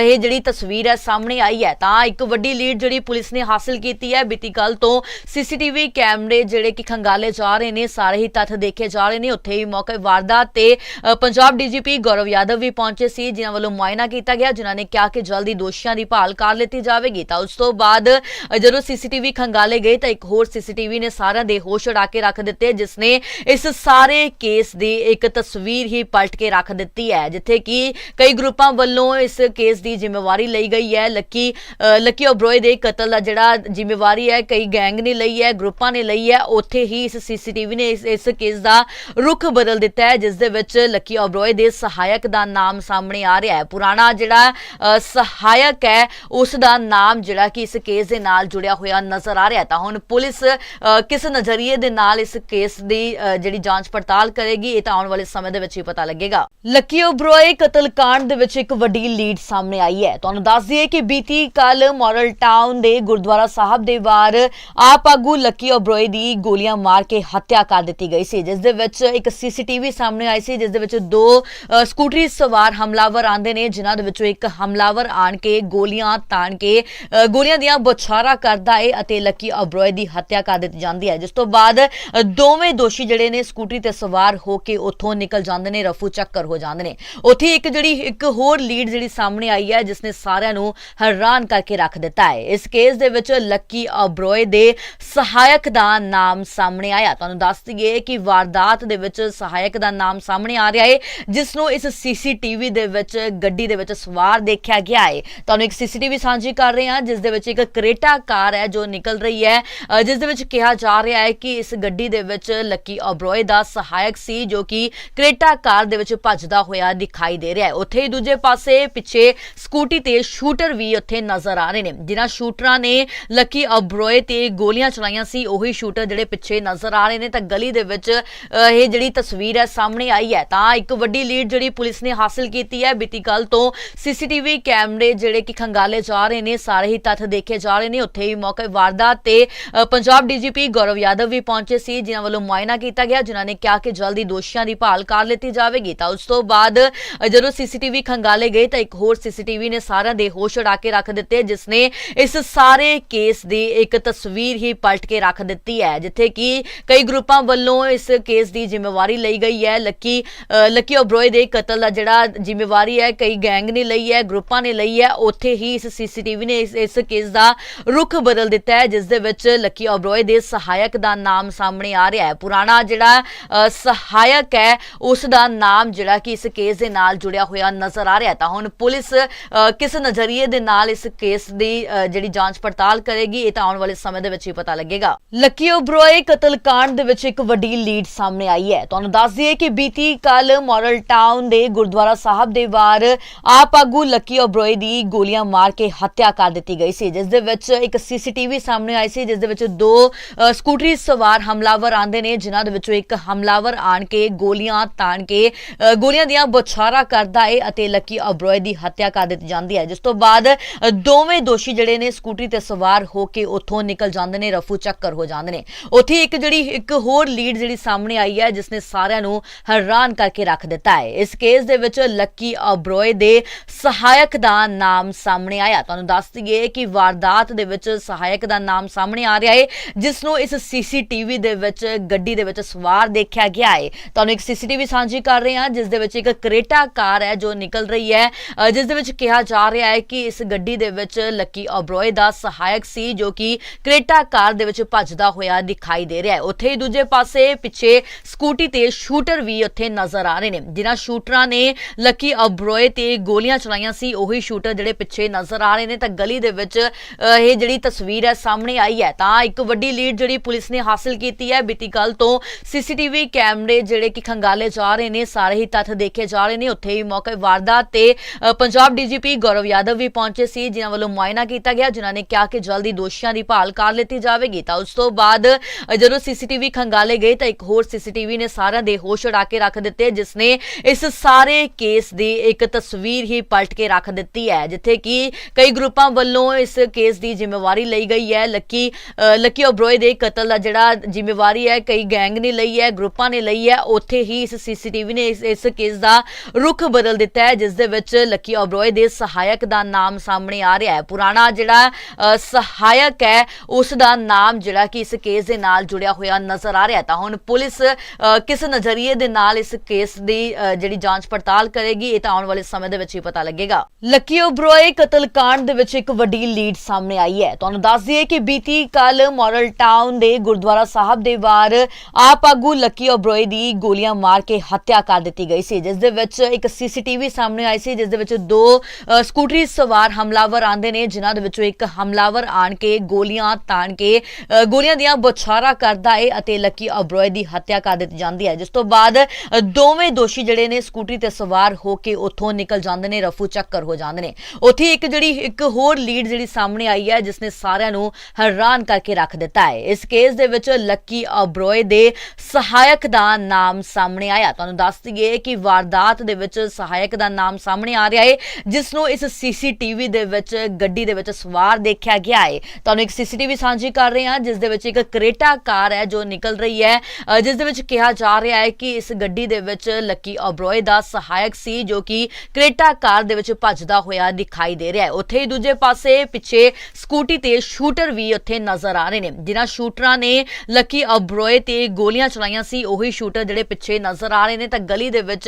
ਇਹ ਜਿਹੜੀ ਤਸਵੀਰ ਹੈ ਸਾਹਮਣੇ ਆਈ ਹੈ। ਤਾਂ ਇੱਕ ਵੱਡੀ ਲੀਡ ਜਿਹੜੀ ਪੁਲਿਸ ਨੇ ਹਾਸਲ ਕੀਤੀ ਹੈ। ਬੀਤੀ ਕੱਲ ਤੋਂ ਸੀਸੀਟੀਵੀ ਕੈਮਰੇ ਜਿਹੜੇ ਕਿ ਖੰਗਾਲੇ ਜਾ ਰਹੇ ਨੇ ਸਾਰੇ ਹੀ ਤੱਥ ਦੇਖੇ ਜਾ ਰਹੇ ਨੇ। ਉੱਥੇ ਹੀ ਮੌਕੇ ਵਾਰਦਾਤ ਤੇ ਅ, ਪੰਜਾਬ ਡੀਜੀਪੀ ਗੌਰਵ ਯਾਦਵ ਵੀ ਪਹੁੰਚੇ ਸੀ ਜਿਨ੍ਹਾਂ ਵੱਲੋਂ ਮੁਆਇਨਾ ਕੀਤਾ ਗਿਆ ਜਿਨ੍ਹਾਂ ਨੇ ਕਿਹਾ ਕਿ ਜਲਦੀ ਦੋਸ਼ੀਆਂ ਦੀ ਭਾਲ ਕਰ ਲਿੱਤੀ ਜਾਵੇਗੀ। ਤਾਂ ਉਸ ਤੋਂ ਬਾਅਦ ਅ, ਜਦੋਂ ਸੀਸੀਟੀਵੀ ਖੰਗਾਲੇ ਗਏ ਤਾਂ ਇੱਕ ਹੋਰ ਸੀਸੀਟੀਵੀ ਨੇ ਸਾਰਿਆਂ ਦੇ ਹੋਸ਼ ਉਡਾ ਕੇ ਰੱਖ ਦਿੱਤੇ ਜਿਸ ਨੇ ਇਸ ਸਾਰੇ ਕੇਸ ਦੀ ਇੱਕ ਤਸਵੀਰ ਹੀ ਪਲਟ ਕੇ ਰੱਖ ਦਿੱਤੀ ਹੈ ਜਿੱਥੇ ਕਿ ਕਈ ਗਰੁੱਪਾਂ ਵੱਲੋਂ ਇਸ ਕੇਸ ਦੀ ਜ਼ਿੰਮੇਵਾਰੀ ਲਈ ਗਈ ਹੈ। ਲੱਕੀ ਲੱਕੀ ਓਬਰੋਏ ਦੇ ਕਤਲ ਦਾ ਜਿਹੜਾ ਜ਼ਿੰਮੇਵਾਰੀ ਹੈ ਕਈ ਗੈਂਗ ਨੇ ਲਈ ਹੈ ਗਰੁੱਪਾਂ ਨੇ ਲਈ ਹੈ। ਉੱਥੇ ਹੀ ਇਸ ਸੀਸੀਟੀਵੀ ਨੇ ਇਸ ਕੇਸ ਦਾ ਰੁਖ ਬਦਲ ਦਿੱਤਾ ਹੈ ਜਿਸ ਦੇ ਵਿੱਚ ਲੱਕੀ ਓਬਰੋਏ ਦੇ ਸਹਾਇਕ ਦਾ ਨਾਮ ਸਾਹਮਣੇ ਆ ਰਿਹਾ ਹੈ। ਪੁਰਾਣਾ ਜਿਹੜਾ ਅ, ਸਹਾਇਕ ਹੈ ਉਸ ਦਾ ਨਾਮ ਜਿਹੜਾ ਕਿ ਇਸ ਕੇਸ ਦੇ ਨਾਲ ਜੁੜਿਆ ਹੋਇਆ ਨਜ਼ਰ ਆ ਰਿਹਾ ਤਾਂ ਹੁਣ ਪੁਲਿਸ ਅ, ਕਿਸ ਨਜ਼ਰੀਏ ਦੇ ਨਾਲ ਇਸ ਕੇਸ ਦੀ ਜਿਹੜੀ ਜਾਂਚ ਪੜਤਾਲ ਕਰੇਗੀ, ਇਹ ਤਾਂ ਆਉਣ ਵਾਲੇ ਸਮੇਂ ਦੇ ਵਿੱਚ ਹੀ ਪਤਾ ਲੱਗੇਗਾ। ਲੱਕੀ ਓਬਰੋਏ ਕਤਲकांड ਦੇ ਵਿੱਚ ਇੱਕ ਵੱਡੀ ਲੀਡ ਸਾਹਮਣੇ ਆਈ ਹੈ। ਤੁਹਾਨੂੰ ਦੱਸ ਦਈਏ ਕਿ ਬੀਤੀ ਕੱਲ ਮਾਡਲ ਟਾਊਨ ਦੇ ਗੁਰਦੁਆਰਾ ਸਾਹਿਬ ਦੇ ਬਾਹਰ ਆਪ ਆਗੂ ਲੱਕੀ ਓਬਰੋਏ ਦੀ ਗੋਲੀਆਂ ਮਾਰ ਕੇ ਹੱਤਿਆ ਕਰ ਦਿੱਤੀ ਗਈ ਸੀ, ਜਿਸ ਦੇ ਵਿੱਚ ਇੱਕ ਸੀਸੀਟੀਵੀ ਸਾਹਮਣੇ ਆਈ ਸੀ, ਜਿਸ ਦੇ ਵਿੱਚ ਦੋ ਸਕੂਟਰੀ ਸਵਾਰ ਹਮਲਾਵਰ ਆਂਦੇ ਨੇ, ਜਿਨ੍ਹਾਂ ਦੇ ਵਿੱਚੋਂ ਇੱਕ ਹਮਲਾਵਰ ਆਣ ਕੇ ਗੋਲੀਆਂ ਤਾਣ ਕੇ ਗੋਲੀਆਂ ਦੀਆਂ ਬੁਛਾਰਾ ਕਰਦਾ ਏ ਅਤੇ ਲੱਕੀ ਓਬਰੋਏ ਦੀ ਹੱਤਿਆ ਕਰ ਦਿੱਤੀ ਜਾਂਦੀ ਹੈ। ਜਿਸ ਤੋਂ ਬਾਅਦ ਦੋਵੇਂ ਦੋਸ਼ੀ ਜਿਹੜੇ ਨੇ ਸਕੂਟਰੀ ਤੇ ਸਵਾਰ ਹੋ ਕੇ ਉੱਥੋਂ ਨਿਕਲ ਜਾਂਦੇ ਨੇ, ਰਫੂ ਚੱਕਰ ਹੋ ਜਾਂਦੇ ਨੇ। ਉੱਥੇ ਇੱਕ ਜਿਹੜੀ, ਇੱਕ ਹੋਰ ਲੀਡ ਜਿਹੜੀ ਸਾਹਮਣੇ ਆਈ ਹੈ, ਜਿਸ ਨੇ ਸਾਰਿਆਂ ਨੂੰ ਹੈਰਾਨ ਕਰਕੇ ਰੱਖ ਦਿੱਤਾ ਹੈ। ਇਸ ਕੇਸ ਦੇ ਵਿੱਚ ਲੱਕੀ ਅਬਰੋਏ ਦੇ ਸਹਾਇਕ ਦਾ ਨਾਮ ਸਾਹਮਣੇ ਆਇਆ। ਤੁਹਾਨੂੰ ਦੱਸ ਦਈਏ ਕਿ ਵਾਰਦਾਤ ਦੇ ਵਿੱਚ ਸਹਾਇਕ ਦਾ ਨਾਮ ਸਾਹਮਣੇ ਆ ਰਿਹਾ ਹੈ, ਜਿਸ ਨੂੰ ਇਸ ਸੀਸੀਟੀਵੀ ਦੇ ਵਿੱਚ, ਗੱਡੀ ਦੇ ਵਿੱਚ ਸਵਾਰ ਦੇਖਿਆ ਗਿਆ ਹੈ। ਤੁਹਾਨੂੰ ਇੱਕ ਸੀਸੀਟੀਵੀ ਸਾਂਝੀ ਕਰ ਰਹੇ ਹਾਂ, ਜਿਸ ਦੇ ਵਿੱਚ ਇੱਕ ਕਰੇਟਾ ਕਾਰ ਹੈ ਜੋ ਨਿਕਲ ਰਹੀ ਹੈ। ਜਿਸ ਦੇ ਵਿੱਚ ਕਿਹਾ ਜਾ ਰਿਹਾ ਹੈ ਕਿ ਇਸ ਗੱਡੀ ਦੇ ਵਿੱਚ ਲੱਕੀ ਓਬਰੋਏ ਦਾ ਸਹਾਇਕ ਸੀ ਜੋ ਕਿ ਕਰੇਟਾ ਕਾਰ ਦੇ ਵਿੱਚ ਭੱਜਦਾ ਹੋਇਆ ਦਿਖਾਈ ਦੇ ਰਿਹਾ ਹੈ। ਉੱਥੇ ਹੀ ਦੂਜੇ ਪਾਸੇ ਪਿੱਛੇ ਸਕੂਟੀ ਤੇ ਸ਼ੂਟਰ ਵੀ ਉੱਥੇ ਨਜ਼ਰ ਆ ਰਹੇ ਨੇ। ਜਿਨ੍ਹਾਂ ਸ਼ੂਟਰਾਂ ਨੇ ਲੱਕੀ ਓਬਰੋਏ ਤੇ ਗੋਲੀਆਂ ਚਲਾਈਆਂ ਸੀ ਉਹੀ ਸ਼ੂਟਰ ਜਿਹੜੇ ਪਿੱਛੇ ਨਜ਼ਰ ਆ ਰਹੇ ਨੇ। ਤਾਂ ਗਲੀ ਦੇ ਵਿੱਚ ਇਹ ਜਿਹੜੀ ਤਸਵੀਰ ਹੈ ਸਾਹਮਣੇ ਆਈ ਹੈ। ਤਾਂ ਇੱਕ ਵੱਡੀ ਲੀਡ ਜਿਹੜੀ ਪੁਲਿਸ ਨੇ ਹਾਸਲ ਕੀਤੀ ਹੈ। ਬੀਤੀ ਕੱਲ ਤੋਂ ਸੀਸੀਟੀਵੀ ਕੈਮਰੇ ਜਿਹੜੇ ਕਿ ਖੰਗਾਲੇ ਜਾ ਰਹੇ ਨੇ ਸਾਰੇ ਹੀ ਤੱਥ ਦੇਖੇ ਜਾ ਰਹੇ ਨੇ। ਉੱਥੇ ਹੀ ਮੌਕੇ ਵਾਰਦਾਤ ਤੇ ਅ, ਪੰਜਾਬ ਡੀਜੀਪੀ ਗੌਰਵ ਯਾਦਵ ਵੀ ਪਹੁੰਚੇ ਸੀ। ਸੀ ਜਿਨ੍ਹਾਂ ਵੱਲੋਂ ਮੁਆਇਨਾ ਕੀਤਾ ਗਿਆ ਜਿਨ੍ਹਾਂ ਨੇ ਕਿਹਾ ਕਿ ਜਲਦੀ ਦੋਸ਼ੀਆਂ ਦੀ ਭਾਲ ਕਰ ਲਿੱਤੀ ਜਾਵੇਗੀ। ਤਾਂ ਉਸ ਤੋਂ ਬਾਅਦ ਅ, ਜਦੋਂ ਸੀਸੀਟੀਵੀ ਖੰਗਾਲੇ ਗਏ ਤਾਂ ਇੱਕ ਹੋਰ ਸੀਸੀਟੀਵੀ ਨੇ ਸਾਰਿਆਂ ਦੇ ਹੋਸ਼ ਉਡਾ ਕੇ ਰੱਖ ਦਿੱਤੇ ਜਿਸ ਨੇ ਇਸ ਸਾਰੇ ਕੇਸ ਦੀ ਇੱਕ ਤਸਵੀਰ ਹੀ ਪਲਟ ਕੇ ਰੱਖ ਦਿੱਤੀ ਹੈ ਜਿੱਥੇ ਕਿ ਕਈ ਗਰੁੱਪਾਂ ਵੱਲੋਂ ਇਸ ਕੇਸ ਦੀ ਜ਼ਿੰਮੇਵਾਰੀ ਲਈ ਗਈ ਹੈ। ਲੱਕੀ ਲੱਕੀ ਓਬਰੋਏ ਦੇ ਕਤਲ ਦਾ ਜਿਹੜਾ ਜ਼ਿੰਮੇਵਾਰੀ ਹੈ ਕਈ ਗੈਂਗ ਨੇ ਲਈ ਹੈ ਗਰੁੱਪਾਂ ਨੇ ਲਈ ਹੈ ਉੱਥੇ ਹੀ ਇਸ ਸੀਸੀਟੀਵੀ ਨੇ ਇਸ ਇਸ ਕੇਸ ਦਾ ਰੁਖ ਬਦਲ ਦਿੱਤਾ ਹੈ ਜਿਸ ਦੇ ਵਿੱਚ ਲੱਕੀ ਓਬਰੋਏ ਦੇ ਸਹਾਇਕ ਦਾ ਨਾਮ ਸਾਹਮਣੇ ਆ ਰਿਹਾ ਹੈ। ਪੁਰਾਣਾ ਜਿਹੜਾ ਸਹਾਇਕ ਹੈ ਉਸ ਦਾ ਨਾਮ ਜਿਹੜਾ ਕਿ ਇਸ ਕੇਸ ਦੇ ਨਾਲ ਜੁੜਿਆ ਹੋਇਆ ਨਜ਼ਰ ਆ ਰਿਹਾ ਹੈ। ਤਾਂ ਹੁਣ ਪੁਲਿਸ ਕਿਸ ਨਜ਼ਰੀਏ ਦੇ ਨਾਲ ਇਸ ਕੇਸ ਦੀ ਜਿਹੜੀ ਜਾਂਚ ਪੜਤਾਲ ਕਰੇਗੀ, ਇਹ ਤਾਂ ਆਉਣ ਵਾਲੇ ਸਮੇਂ ਦੇ ਵਿੱਚ ਹੀ ਪਤਾ ਲੱਗੇਗਾ। ਲੱਕੀ ਓਬਰੋਏ ਕਤਲकांड ਦੇ ਵਿੱਚ ਇੱਕ ਵੱਡੀ ਲੀਡ ਸਾਹਮਣੇ ਆਈ ਹੈ। ਤੁਹਾਨੂੰ ਦੱਸ ਦਈਏ ਕਿ ਬੀਤੀ ਕੱਲ ਮੋਰਲ ਟਾਊਨ ਦੇ ਗੁਰਦੁਆਰਾ ਸਾਹਿਬ ਦੇ ਵਾਰ ਆਪ ਆਗੂ ਲੱਕੀ ਓਬਰੋਏ ਦੀ ਗੋਲੀਆਂ ਮਾਰ ਕੇ ਹੱਤਿਆ ਕਰ ਦਿੱਤੀ ਗਈ ਸੀ। ਜਿਸ ਦੇ ਵਿੱਚ ਇੱਕ ਸੀਸੀਟੀਵੀ ਸਾਹਮਣੇ ਆਈ ਸੀ, ਜਿਸ ਦੇ ਵਿੱਚ ਦੋ ਸਕੂਟਰੀ ਸਵਾਰ ਹਮਲਾ ਹਮਲਾਵਰ ਆਂਦੇ ਨੇ, ਜਿਨ੍ਹਾਂ ਦੇ ਵਿੱਚੋਂ ਇੱਕ ਹਮਲਾਵਰ ਆਣ ਕੇ ਗੋਲੀਆਂ ਤਾਣ ਕੇ ਗੋਲੀਆਂ ਦੀਆਂ ਬੁਛਾਰਾ ਕਰਦਾ ਹੈ ਅਤੇ ਲੱਕੀ ਓਬਰੋਏ ਦੀ ਹੱਤਿਆ ਕਰ ਦਿੱਤੀ ਜਾਂਦੀ ਹੈ। ਜਿਸ ਤੋਂ ਬਾਅਦ ਦੋਵੇਂ ਦੋਸ਼ੀ ਜਿਹੜੇ ਨੇ ਸਕੂਟਰੀ ਤੇ ਸਵਾਰ ਹੋ ਕੇ ਉੱਥੋਂ ਨਿਕਲ ਜਾਂਦੇ ਨੇ, ਰਫੂ ਚੱਕਰ ਹੋ ਜਾਂਦੇ ਨੇ। ਉੱਥੇ ਇੱਕ ਜਿਹੜੀ, ਇੱਕ ਹੋਰ ਲੀਡ ਜਿਹੜੀ ਸਾਹਮਣੇ ਆਈ ਹੈ, ਜਿਸ ਨੇ ਸਾਰਿਆਂ ਨੂੰ ਹੈਰਾਨ ਕਰਕੇ ਰੱਖ ਦਿੱਤਾ ਹੈ। ਇਸ ਕੇਸ ਦੇ ਵਿੱਚ ਲੱਕੀ ਅਬਰੋਏ ਦੇ ਸਹਾਇਕ ਦਾ ਨਾਮ ਸਾਹਮਣੇ ਆਇਆ। ਤੁਹਾਨੂੰ ਦੱਸ ਦਈਏ ਕਿ ਵਾਰਦਾਤ ਦੇ ਵਿੱਚ ਸਹਾਇਕ ਦਾ ਨਾਮ ਸਾਹਮਣੇ ਆ ਰਿਹਾ ਹੈ, ਜਿਸ ਨੂੰ ਇਸ ਸੀਸੀਟੀਵੀ ਦੇ ਵਿੱਚ, ਗੱਡੀ ਦੇ ਵਿੱਚ ਸਵਾਰ ਦੇਖਿਆ ਗਿਆ ਹੈ ਤੁਹਾਨੂੰ ਇੱਕ ਸੀਸੀਟੀਵੀ ਸਾਂਝੀ ਕਰ ਰਹੇ ਹਾਂ, ਜਿਸ ਦੇ ਵਿੱਚ ਇੱਕ ਕਰੇਟਾ ਕਾਰ ਹੈ ਜੋ ਨਿਕਲ ਰਹੀ ਹੈ। ਜਿਸ ਦੇ ਵਿੱਚ ਕਿਹਾ ਜਾ ਰਿਹਾ ਹੈ ਕਿ ਇਸ ਗੱਡੀ ਦੇ ਵਿੱਚ ਲੱਕੀ ਓਬਰੋਏ ਦਾ ਸਹਾਇਕ ਸੀ, ਜੋ ਕਿ ਕਰੇਟਾ ਕਾਰ ਦੇ ਵਿੱਚ ਭੱਜਦਾ ਹੋਇਆ ਦਿਖਾਈ ਦੇ ਰਿਹਾ ਹੈ। ਉੱਥੇ ਹੀ ਦੂਜੇ ਪਾਸੇ ਪਿੱਛੇ ਸਕੂਟੀ ਤੇ ਸ਼ੂਟਰ ਵੀ ਉੱਥੇ ਨਜ਼ਰ ਆ ਰਹੇ ਨੇ। ਜਿਨ੍ਹਾਂ ਸ਼ੂਟਰਾਂ ਨੇ ਲੱਕੀ ਓਬਰੋਏ ਤੇ ਗੋਲੀਆਂ ਚਲਾਈਆਂ ਸੀ, ਉਹੀ ਸ਼ੂਟਰ ਜਿਹੜੇ ਪਿੱਛੇ ਨਜ਼ਰ ਆ ਰਹੇ ਨੇ। ਤਾਂ ਗਲੀ ਦੇ ਵਿੱਚ ਇਹ ਜਿਹੜੀ ਤਸਵੀਰ ਹੈ ਸਾਹਮਣੇ ਆਈ ਹੈ। ਤਾਂ ਇੱਕ ਵੱਡੀ ਲੀਡ ਜਿਹੜੀ ਪੁਲਿਸ ਨੇ ਹਾਸਲ ਕੀਤੀ ਹੈ। ਬੀਤੀ ਕੱਲ ਤੋਂ ਸੀਸੀਟੀਵੀ ਕੈਮਰੇ ਜਿਹੜੇ ਕਿ ਖੰਗਾਲੇ ਜਾ ਰਹੇ ਨੇ ਸਾਰੇ ਹੀ ਤੱਥ ਦੇਖੇ ਜਾ ਰਹੇ ਨੇ। ਉੱਥੇ ਹੀ ਮੌਕੇ ਵਾਰਦਾਤ ਤੇ ਪੰਜਾਬ ਡੀਜੀਪੀ ਗੌਰਵ ਯਾਦਵ ਵੀ ਪਹੁੰਚੇ ਸੀ ਜਿਨ੍ਹਾਂ ਵੱਲੋਂ ਮੁਆਇਨਾ ਕੀਤਾ ਗਿਆ ਜਿਨ੍ਹਾਂ ਨੇ ਕਿਹਾ ਕਿ ਜਲਦੀ ਦੋਸ਼ੀਆਂ ਦੀ ਭਾਲ ਕਰ ਲਿੱਤੀ ਜਾਵੇਗੀ। ਤਾਂ ਉਸ ਤੋਂ ਬਾਅਦ ਅ, ਜਦੋਂ ਸੀਸੀਟੀਵੀ ਖੰਗਾਲੇ ਗਏ ਤਾਂ ਇੱਕ ਹੋਰ ਸੀਸੀਟੀਵੀ ਨੇ ਸਾਰਿਆਂ ਦੇ ਹੋਸ਼ ਉਡਾ ਕੇ ਰੱਖ ਦਿੱਤੇ ਜਿਸ ਨੇ ਇਸ ਸਾਰੇ ਕੇਸ ਦੀ ਇੱਕ ਤਸਵੀਰ ਹੀ ਪਲਟ ਕੇ ਰੱਖ ਦਿੱਤੀ ਹੈ ਜਿੱਥੇ ਕਿ ਕਈ ਗਰੁੱਪਾਂ ਵੱਲੋਂ ਇਸ ਕੇਸ ਦੀ ਜ਼ਿੰਮੇਵਾਰੀ ਲਈ ਗਈ ਹੈ। ਲੱਕੀ ਲੱਕੀ ਓਬਰੋਏ ਦੇ ਕਤਲ ਦਾ ਜਿਹੜਾ ਜ਼ਿੰਮੇਵਾਰੀ ਹੈ, ਕਈ ਗੈਂਗ ਨੇ ਲਈ ਹੈ, ਗਰੁੱਪਾਂ ਨੇ ਲਈ ਹੈ। ਉੱਥੇ ਹੀ ਇਸ ਸੀਸੀਟੀਵੀ ਨੇ ਇਸ ਇਸ ਕੇਸ ਦਾ ਰੁਖ ਬਦਲ ਦਿੱਤਾ ਹੈ, ਜਿਸ ਦੇ ਵਿੱਚ ਲੱਕੀ ਓਬਰੋਏ ਦੇ ਸਹਾਇਕ ਦਾ ਨਾਮ ਸਾਹਮਣੇ ਆ ਰਿਹਾ ਹੈ। ਪੁਰਾਣਾ ਜਿਹੜਾ ਸਹਾਇਕ ਹੈ, ਉਸ ਦਾ ਨਾਮ ਜਿਹੜਾ ਕਿ ਇਸ ਕੇਸ ਦੇ ਨਾਲ ਜੁੜਿਆ ਹੋਇਆ ਨਜ਼ਰ ਆ ਰਿਹਾ ਤਾਂ ਹੁਣ ਪੁਲਿਸ ਕਿਸ ਨਜ਼ਰੀਏ ਦੇ ਨਾਲ ਇਸ ਕੇਸ ਦੀ ਜਿਹੜੀ ਜਾਂਚ ਪੜਤਾਲ ਕਰੇਗੀ, ਇਹ ਤਾਂ ਆਉਣ ਵਾਲੇ ਸਮੇਂ ਦੇ ਵਿੱਚ ਹੀ ਪਤਾ ਲੱਗੇਗਾ। ਲੱਕੀ ਓਬਰੋਏ ਕਤਲकांड ਦੇ ਵਿੱਚ ਇੱਕ ਵੱਡੀ ਲੀਡ ਸਾਹਮਣੇ ਆਈ ਹੈ। ਤੁਹਾਨੂੰ ਦੱਸ ਦਈਏ ਕਿ ਬੀਤੀ ਕੱਲ ਮੋਰਲ ਟਾਊਨ ਦੇ ਗੁਰਦੁਆਰਾ ਸਾਹਿਬ ਦੇ ਬਾਹਰ ਆਪ ਆਗੂ ਲੱਕੀ ਓਬਰੋਏ ਦੀ ਗੋਲੀਆਂ ਮਾਰ ਕੇ ਹੱਤਿਆ ਕਰ ਦਿੱਤੀ ਗਈ ਸੀ, ਜਿਸ ਦੇ ਵਿੱਚ ਇੱਕ ਸੀਸੀਟੀਵੀ ਸਾਹਮਣੇ ਆਈ ਸੀ, ਜਿਸ ਦੇ ਵਿੱਚ ਦੋ ਸਕੂਟਰੀ ਸਵਾਰ ਹਮਲਾਵਰ ਆਂਦੇ ਨੇ, ਜਿਨ੍ਹਾਂ ਦੇ ਵਿੱਚੋਂ ਇੱਕ ਹਮਲਾਵਰ ਆਣ ਕੇ ਗੋਲੀਆਂ ਤਾਣ ਕੇ ਗੋਲੀਆਂ ਦੀਆਂ ਬੁਛਾਰਾ ਕਰਦਾ ਏ ਅਤੇ ਲੱਕੀ ਓਬਰੋਏ ਦੀ ਹੱਤਿਆ ਕਰ ਦਿੱਤੀ ਜਾਂਦੀ ਹੈ। ਜਿਸ ਤੋਂ ਬਾਅਦ ਦੋਵੇਂ ਦੋਸ਼ੀ ਜਿਹੜੇ ਨੇ ਸਕੂਟਰੀ ਤੇ ਸਵਾਰ ਹੋ ਕੇ ਉੱਥੋਂ ਨਿਕਲ ਜਾਂਦੇ ਨੇ, ਰਫੂ ਚੱਕਰ ਹੋ ਜਾਂਦੇ ਨੇ। ਉੱਥੇ ਇੱਕ ਜਿਹੜੀ, ਇੱਕ ਹੋਰ ਲੀਡ ਜਿਹੜੀ ਸਾਹਮਣੇ ਆਈ ਹੈ, ਜਿਸ ਨੇ ਸਾਰਿਆਂ ਨੂੰ ਹੈਰਾਨ ਕਰਕੇ ਰੱਖ ਦਿੱਤਾ ਹੈ। ਇਸ ਕੇਸ ਦੇ ਵਿੱਚ ਲੱਕੀ ਅਬਰੋਏ ਦੇ ਸਹਾਇਕ ਦਾ ਨਾਮ ਸਾਹਮਣੇ ਆਇਆ? ਤੁਹਾਨੂੰ ਦੱਸ ਦਈਏ ਕਿ ਵਾਰਦਾਤ ਦੇ ਵਿੱਚ ਸਹਾਇਕ ਦਾ ਨਾਮ ਸਾਹਮਣੇ ਆ ਰਿਹਾ ਹੈ ਜਿਸ ਨੂੰ ਇਸ ਸੀਸੀਟੀਵੀ ਦੇ ਵਿੱਚ ਗੱਡੀ ਦੇ ਵਿੱਚ ਸਵਾਰ ਦੇਖਿਆ ਗਿਆ ਹੈ ਤੁਹਾਨੂੰ ਇੱਕ ਸੀਸੀਟੀਵੀ ਸਾਂਝੀ ਕਰ ਰਹੇ ਹਾਂ ਜਿਸ ਦੇ ਵਿੱਚ ਇੱਕ ਕਰੇਟਾ ਕਾਰ ਹੈ ਜੋ ਨਿਕਲ ਰਹੀ ਹੈ। ਅ, ਜਿਸ ਦੇ ਵਿੱਚ ਕਿਹਾ ਜਾ ਰਿਹਾ ਹੈ ਕਿ ਇਸ ਗੱਡੀ ਦੇ ਵਿੱਚ ਲੱਕੀ ਅਬਰੋਏ ਦਾ ਸਹਾਇਕ ਸੀ ਜੋ ਕਿ ਕਰੇਟਾ ਕਾਰ ਦੇ ਵਿੱਚ ਭੱਜਦਾ ਹੋਇਆ ਦਿਖਾਈ ਦੇ ਰਿਹਾ ਹੈ। ਉੱਥੇ ਹੀ ਦੂਜੇ ਪਾਸੇ ਪਿੱਛੇ ਸਕੂਟੀ ਤੇ ਸ਼ੂਟਰ ਵੀ ਉੱਥੇ ਨਜ਼ਰ ਆ ਰਹੇ ਨੇ ਜਿਨ੍ਹਾਂ ਸ਼ੂਟਰਾਂ ਨੇ ਲੱਕੀ ਓਬਰੋਏ ਤੇ ਗੋਲੀਆਂ ਚਲਾਈਆਂ ਸੀ ਉਹੀ ਸ਼ੂਟਰ ਜਿਹੜੇ ਪਿੱਛੇ ਨਜ਼ਰ ਆ ਰਹੇ ਨੇ ਤਾਂ ਗਲੀ ਦੇ ਵਿੱਚ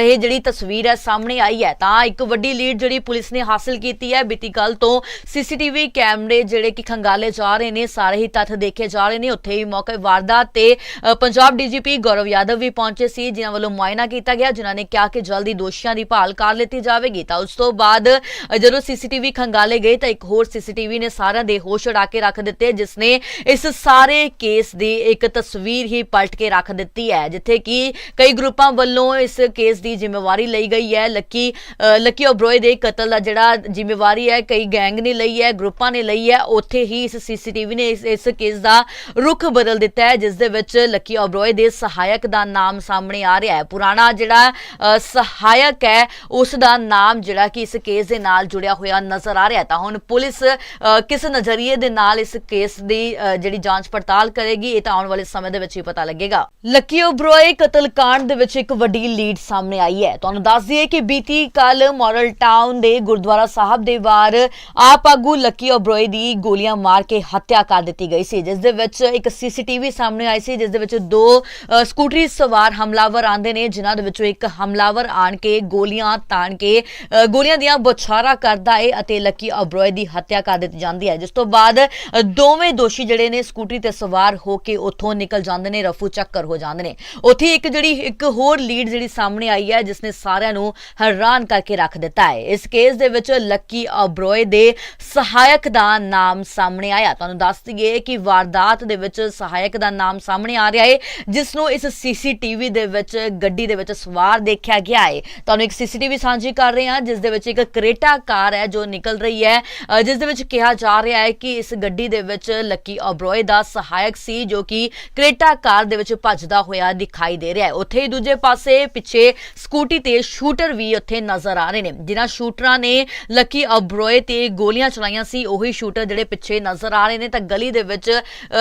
ਇਹ ਜਿਹੜੀ ਤਸਵੀਰ ਹੈ ਸਾਹਮਣੇ ਆਈ ਹੈ। ਤਾਂ ਇੱਕ ਵੱਡੀ ਲੀਡ ਜਿਹੜੀ ਪੁਲਿਸ ਨੇ ਹਾਸਲ ਕੀਤੀ ਹੈ ਬੀਤੀ ਕੱਲ ਤੋਂ ਸੀਸੀਟੀਵੀ ਕੈਮਰੇ ਜਿਹੜੇ ਕਿ ਖੰਗਾਲੇ ਜਾ ਰਹੇ ਨੇ ਸਾਰੇ ਹੀ ਤੱਥ ਦੇਖੇ ਜਾ ਰਹੇ ਨੇ। ਉੱਥੇ ਹੀ ਮੌਕੇ ਵਾਰਦਾਤ ਤੇ ਅ, ਪੰਜਾਬ ਡੀਜੀਪੀ ਗੌਰਵ ਯਾਦਵ ਵੀ ਪਹੁੰਚੇ ਸੀ ਜਿਨ੍ਹਾਂ ਵੱਲੋਂ ਮੁਆਇਨਾ ਕੀਤਾ ਗਿਆ ਜਿਨ੍ਹਾਂ ਨੇ ਕਿਹਾ ਕਿ ਜਲਦੀ ਦੋਸ਼ੀਆਂ ਦੀ ਭਾਲ ਕਰ ਲਿੱਤੀ ਜਾਵੇਗੀ। ਤਾਂ ਉਸ ਤੋਂ ਬਾਅਦ ਅ, ਜਦੋਂ ਸੀਸੀਟੀਵੀ ਖੰਗਾਲੇ ਗਏ ਤਾਂ ਇੱਕ ਹੋਰ ਸੀਸੀਟੀਵੀ ਨੇ ਸਾਰਿਆਂ ਦੇ ਹੋਸ਼ ਉਡਾ ਕੇ ਰੱਖ ਦਿੱਤੇ ਜਿਸ ਨੇ ਇਸ ਸਾਰੇ ਕੇਸ ਦੀ ਇੱਕ ਤਸਵੀਰ ਹੀ ਪਲਟ ਕੇ ਰੱਖ ਦਿੱਤੀ ਹੈ ਜਿੱਥੇ ਕਿ ਕਈ ਗਰੁੱਪਾਂ ਵੱਲੋਂ ਇਸ ਕੇਸ ਦੀ ਜ਼ਿੰਮੇਵਾਰੀ ਲਈ ਗਈ ਹੈ। ਲੱਕੀ ਅ, ਲੱਕੀ ਓਬਰੋਏ ਦੇ ਕਤਲ ਦਾ ਜਿਹੜਾ ਜ਼ਿੰਮੇਵਾਰੀ ਹੈ ਕਈ ਗੈਂਗ ਨੇ ਲਈ ਹੈ ਗਰੁੱਪਾਂ ਨੇ ਲਈ ਹੈ। ਉੱਥੇ ਹੀ ਇਸ ਸੀਸੀਟੀਵੀ ਨੇ ਇਸ ਕੇਸ ਦਾ ਰੁਖ ਬਦਲ ਦਿੱਤਾ ਹੈ ਜਿਸ ਦੇ ਵਿੱਚ ਲੱਕੀ ਓਬਰੋਏ ਦੇ ਸਹਾਇਕ ਦਾ ਨਾਮ ਸਾਹਮਣੇ ਆ ਰਿਹਾ ਹੈ। ਪੁਰਾਣਾ ਜਿਹੜਾ ਸਹਾਇਕ ਹੈ ਉਸ ਦਾ ਨਾਮ ਜਿਹੜਾ ਕਿ ਇਸ ਕੇਸ ਦੇ ਨਾਲ ਜੁੜਿਆ ਹੋਇਆ ਨਜ਼ਰ ਆ ਰਿਹਾ ਤਾਂ ਹੁਣ ਪੁਲਿਸ ਕਿਸ ਨਜ਼ਰੀਏ ਦੇ ਨਾਲ ਇਸ ਕੇਸ ਦੀ ਜਿਹੜੀ ਜਾਂਚ ਪੜਤਾਲ ਕਰੇਗੀ ਇਹ ਤਾਂ ਆਉਣ ਵਾਲੇ ਸਮੇਂ ਦੇ ਵਿੱਚ ਹੀ ਪਤਾ ਲੱਗੇਗਾ। ਲੱਕੀ ਓਬਰੋਏ ਕਤਲकांड ਦੇ ਵਿੱਚ ਇੱਕ ਵੱਡੀ ਲੀਡ ਸਾਹਮਣੇ ਆਈ ਹੈ। ਤੁਹਾਨੂੰ ਦੱਸ ਦਈਏ ਕਿ ਬੀਤੀ ਕੱਲ ਮਾਡਲ ਟਾਊਨ ਦੇ ਗੁਰਦੁਆਰਾ ਸਾਹਿਬ ਦੇ ਬਾਹਰ ਆਪ ਆਗੂ ਲੱਕੀ ਓਬਰੋਏ ਦੀ ਗੋਲੀਆਂ ਮਾਰ ਕੇ ਹੱਤਿਆ ਕਰ ਦਿੱਤੀ ਗਈ ਸੀ, ਜਿਸ ਦੇ ਵਿੱਚ ਇੱਕ ਸੀਸੀਟੀਵੀ ਸਾਹਮਣੇ ਆਈ ਸੀ, ਜਿਸ ਦੇ ਵਿੱਚ ਦੋ ਸਕੂਟਰੀ ਸਵਾਰ ਹਮਲਾਵਰ ਆਂਦੇ ਨੇ, ਜਿਨ੍ਹਾਂ ਦੇ ਵਿੱਚੋਂ ਇੱਕ ਹਮਲਾਵਰ ਆਣ ਕੇ ਗੋਲੀਆਂ ਤਾਣ ਕੇ ਗੋਲੀਆਂ ਦੀਆਂ ਬੁਛਾਰਾ ਕਰਦਾ ਏ ਅਤੇ ਲੱਕੀ ਓਬਰੋਏ ਦੀ ਹੱਤਿਆ ਕਰ ਦਿੱਤੀ ਜਾਂਦੀ ਹੈ। ਜਿਸ ਤੋਂ ਬਾਅਦ ਦੋਵੇਂ ਦੋਸ਼ੀ ਜਿਹੜੇ ਨੇ ਸਕੂਟਰੀ ਤੇ ਸਵਾਰ ਹੋ ਕੇ ਉੱਥੋਂ ਨਿਕਲ ਜਾਂਦੇ ਨੇ ਰਫੂ ਚੱਕਰ ਹੋ ਜਾਂਦੇ ਨੇ। ਉੱਥੇ ਇੱਕ ਜਿਹੜੀ ਇੱਕ ਹੋਰ ਲੀਡ ਜਿਹੜੀ ਸਾਹਮਣੇ ਆਈ ਹੈ ਜਿਸ ਨੇ ਸਾਰਿਆਂ ਨੂੰ ਹੈਰਾਨ ਕਰਕੇ ਰੱਖ ਦਿੱਤਾ ਹੈ। ਇਸ ਕੇਸ ਦੇ ਵਿੱਚ ਲੱਕੀ ਅਬਰੋਏ ਦੇ ਸਹਾਇਕ ਦਾ ਨਾਮ ਸਾਹਮਣੇ ਆਇਆ। ਤੁਹਾਨੂੰ ਦੱਸ ਦਈਏ ਕਿ ਵਾਰਦਾਤ ਦੇ ਵਿੱਚ ਸਹਾਇਕ ਦਾ ਨਾਮ ਸਾਹਮਣੇ ਆ ਰਿਹਾ ਹੈ ਜਿਸ ਨੂੰ ਇਸ ਸੀਸੀਟੀਵੀ ਦੇ ਵਿੱਚ ਗੱਡੀ ਦੇ ਵਿੱਚ ਸਵਾਰ ਦੇਖਿਆ ਗਿਆ ਹੈ। ਤੁਹਾਨੂੰ ਇੱਕ ਸੀਸੀਟੀਵੀ ਸਾਂਝੀ ਕਰ ਰਹੇ ਹਾਂ ਜਿਸ ਦੇ ਵਿੱਚ ਇੱਕ ਕਰੇਟਾ ਕਾਰ ਹੈ ਜੋ ਨਿਕਲ ਰਹੀ ਹੈ। ਅ, ਜਿਸ ਦੇ ਵਿੱਚ ਕਿਹਾ ਜਾ ਰਿਹਾ ਹੈ ਕਿ ਇਸ ਗੱਡੀ ਦੇ ਵਿੱਚ ਲੱਕੀ ਅਬਰੋਏ ਦਾ ਸਹਾਇਕ ਸੀ ਜੋ ਕਿ ਕਰੇਟਾ ਕਾਰ ਦੇ ਵਿੱਚ ਭੱਜਦਾ ਹੋਇਆ ਦਿਖਾਈ ਦੇ ਰਿਹਾ ਹੈ। ਉੱਥੇ ਹੀ ਦੂਜੇ ਪਾਸੇ ਪਿੱਛੇ ਸਕੂਟੀ ਤੇ ਸ਼ੂਟਰ ਵੀ ਉੱਥੇ ਨਜ਼ਰ ਆ ਰਹੇ ਨੇ। ਜਿਨ੍ਹਾਂ ਸ਼ੂਟਰਾਂ ਨੇ ਲੱਕੀ ਓਬਰੋਏ ਤੇ ਗੋਲੀਆਂ ਚਲਾਈਆਂ ਸੀ ਉਹੀ ਸ਼ੂਟਰ ਜਿਹੜੇ ਪਿੱਛੇ ਨਜ਼ਰ ਆ ਰਹੇ ਨੇ। ਤਾਂ ਗਲੀ ਦੇ ਵਿੱਚ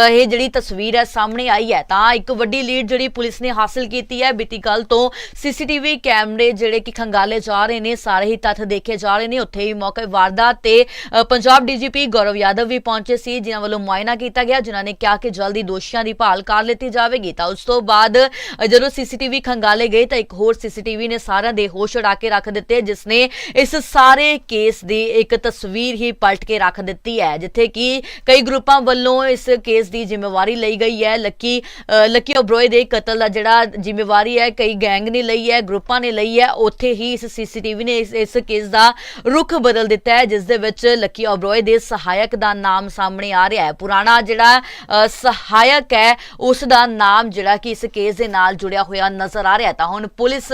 ਇਹ ਜਿਹੜੀ ਤਸਵੀਰ ਹੈ ਸਾਹਮਣੇ ਆਈ ਹੈ। ਤਾਂ ਇੱਕ ਵੱਡੀ ਲੀਡ ਜਿਹੜੀ ਪੁਲਿਸ ਨੇ ਹਾਸਲ ਕੀਤੀ ਹੈ। ਬੀਤੀ ਕੱਲ ਤੋਂ ਸੀਸੀਟੀਵੀ ਕੈਮਰੇ ਜਿਹੜੇ ਕਿ ਖੰਗਾਲੇ ਜਾ ਰਹੇ ਨੇ ਸਾਰੇ ਹੀ ਤੱਥ ਦੇਖੇ ਜਾ ਰਹੇ ਨੇ। ਉੱਥੇ ਹੀ ਮੌਕੇ ਵਾਰਦਾਤ ਤੇ ਅ, ਪੰਜਾਬ ਡੀਜੀਪੀ ਗੌਰਵ ਯਾਦਵ ਵੀ ਪਹੁੰਚੇ ਸੀ ਜਿਨ੍ਹਾਂ ਵੱਲੋਂ ਮੁਆਇਨਾ ਕੀਤਾ ਗਿਆ ਜਿਨ੍ਹਾਂ ਨੇ ਕਿਹਾ ਕਿ ਜਲਦੀ ਦੋਸ਼ੀਆਂ ਦੀ ਭਾਲ ਕਰ ਲਿੱਤੀ ਜਾਵੇਗੀ ਤਾਂ ਉਸ ਤੋਂ ਬਾਅਦ ਅ, ਜਦੋਂ ਸੀਸੀਟੀਵੀ ਖੰਗਾਲੇ ਗਏ ਤਾਂ ਇੱਕ ਹੋਰ ਸੀਸੀਟੀਵੀ ਨੇ ਸਾਰਿਆਂ ਦੇ ਹੋਸ਼ ਉਡਾ ਕੇ ਰੱਖ ਦਿੱਤੇ ਜਿਸ ਨੇ ਇਸ ਸਾਰੇ ਕੇਸ ਦੀ ਇੱਕ ਤਸਵੀਰ ਹੀ ਪਲਟ ਕੇ ਰੱਖ ਦਿੱਤੀ ਹੈ ਜਿੱਥੇ ਕਿ ਕਈ ਗਰੁੱਪਾਂ ਵੱਲੋਂ ਇਸ ਕੇਸ ਦੀ ਜ਼ਿੰਮੇਵਾਰੀ ਲਈ ਗਈ ਹੈ। ਲੱਕੀ ਲੱਕੀ ਓਬਰੋਏ ਦੇ ਕਤਲ ਦਾ ਜਿਹੜਾ ਜ਼ਿੰਮੇਵਾਰੀ ਹੈ ਕਈ ਗੈਂਗ ਨੇ ਲਈ ਹੈ ਗਰੁੱਪਾਂ ਨੇ ਲਈ ਹੈ ਉੱਥੇ ਹੀ ਇਸ ਸੀਸੀਟੀਵੀ ਨੇ ਇਸ ਕੇਸ ਦਾ ਰੁਖ ਬਦਲ ਦਿੱਤਾ ਹੈ ਜਿਸ ਦੇ ਵਿੱਚ ਲੱਕੀ ਓਬਰੋਏ ਦੇ ਸਹਾਇਕ ਦਾ ਨਾਮ ਸਾਹਮਣੇ ਆ ਰਿਹਾ ਹੈ। ਪੁਰਾਣਾ ਜਿਹੜਾ ਅ, ਸਹਾਇਕ ਹੈ ਉਸ ਦਾ ਨਾਮ ਜਿਹੜਾ ਕਿ ਇਸ ਕੇਸ ਦੇ ਨਾਲ ਜੁੜਿਆ ਹੋਇਆ ਨਜ਼ਰ ਆ ਰਿਹਾ ਤਾਂ ਹੁਣ ਪੁਲਿਸ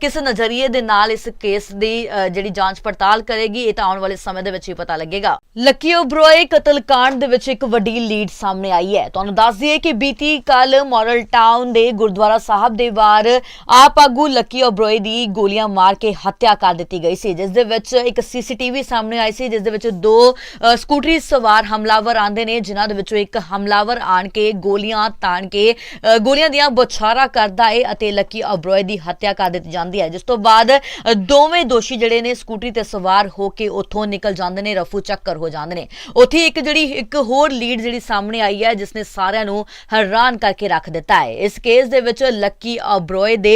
ਕਿਸ ਨਜ਼ਰੀਏ ਦੇ ਨਾਲ ਇਸ ਕੇਸ ਦੀ ਜਿਹੜੀ ਜਾਂਚ ਪੜਤਾਲ ਕਰੇਗੀ, ਇਹ ਤਾਂ ਆਉਣ ਵਾਲੇ ਸਮੇਂ ਦੇ ਵਿੱਚ ਹੀ ਪਤਾ ਲੱਗੇਗਾ। ਲੱਕੀ ਓਬਰੋਏ ਕਤਲकांड ਦੇ ਵਿੱਚ ਇੱਕ ਵੱਡੀ ਲੀਡ ਸਾਹਮਣੇ ਆਈ ਹੈ। ਤੁਹਾਨੂੰ ਦੱਸ ਦਈਏ ਕਿ ਬੀਤੀ ਕੱਲ ਮੋਰਲ ਟਾਊਨ ਦੇ ਗੁਰਦੁਆਰਾ ਸਾਹਿਬ ਦੇ ਵਾਰ ਆਪ ਆਗੂ ਲੱਕੀ ਓਬਰੋਏ ਦੀ ਗੋਲੀਆਂ ਮਾਰ ਕੇ ਹੱਤਿਆ ਕਰ ਦਿੱਤੀ ਗਈ ਸੀ, ਜਿਸ ਦੇ ਵਿੱਚ ਇੱਕ ਸੀਸੀਟੀਵੀ ਸਾਹਮਣੇ ਆਈ ਸੀ, ਜਿਸ ਦੇ ਵਿੱਚ ਦੋ ਸਕੂਟਰੀ ਸਵਾਰ ਹਮਲਾਵਰ ਆਂਦੇ ਨੇ, ਜਿਨ੍ਹਾਂ ਦੇ ਵਿੱਚੋਂ ਇੱਕ ਹਮਲਾਵਰ ਆਣ ਕੇ, ਗੋਲੀਆਂ ਤਾਣ ਕੇ ਗੋਲੀਆਂ ਦੀਆਂ ਬੁਛਾਰਾ ਕਰਦਾ ਹੈ ਅਤੇ ਲੱਕੀ ਅਬਰੋਏ ਦੀ ਹੱਤਿਆ ਕਰ ਦਿੱਤੀ ਜਾਂਦੀ ਹੈ। ਜਿਸ ਤੋਂ ਬਾਅਦ ਦੋਵੇਂ ਦੋਸ਼ੀ ਜਿਹੜੇ ਨੇ ਸਕੂਟਰੀ ਤੇ ਸਵਾਰ ਹੋ ਕੇ ਉੱਥੋਂ ਨਿਕਲ ਜਾਂਦੇ ਨੇ, ਰਫੂ ਚੱਕਰ ਹੋ ਜਾਂਦੇ ਨੇ। ਉੱਥੇ ਇੱਕ ਜਿਹੜੀ, ਇੱਕ ਹੋਰ ਲੀਡ ਜਿਹੜੀ ਸਾਹਮਣੇ ਆਈ ਹੈ, ਜਿਸ ਨੇ ਸਾਰਿਆਂ ਨੂੰ ਹੈਰਾਨ ਕਰਕੇ ਰੱਖ ਦਿੱਤਾ ਹੈ। ਇਸ ਕੇਸ ਦੇ ਵਿੱਚ ਲੱਕੀ ਅਬਰੋਏ ਦੇ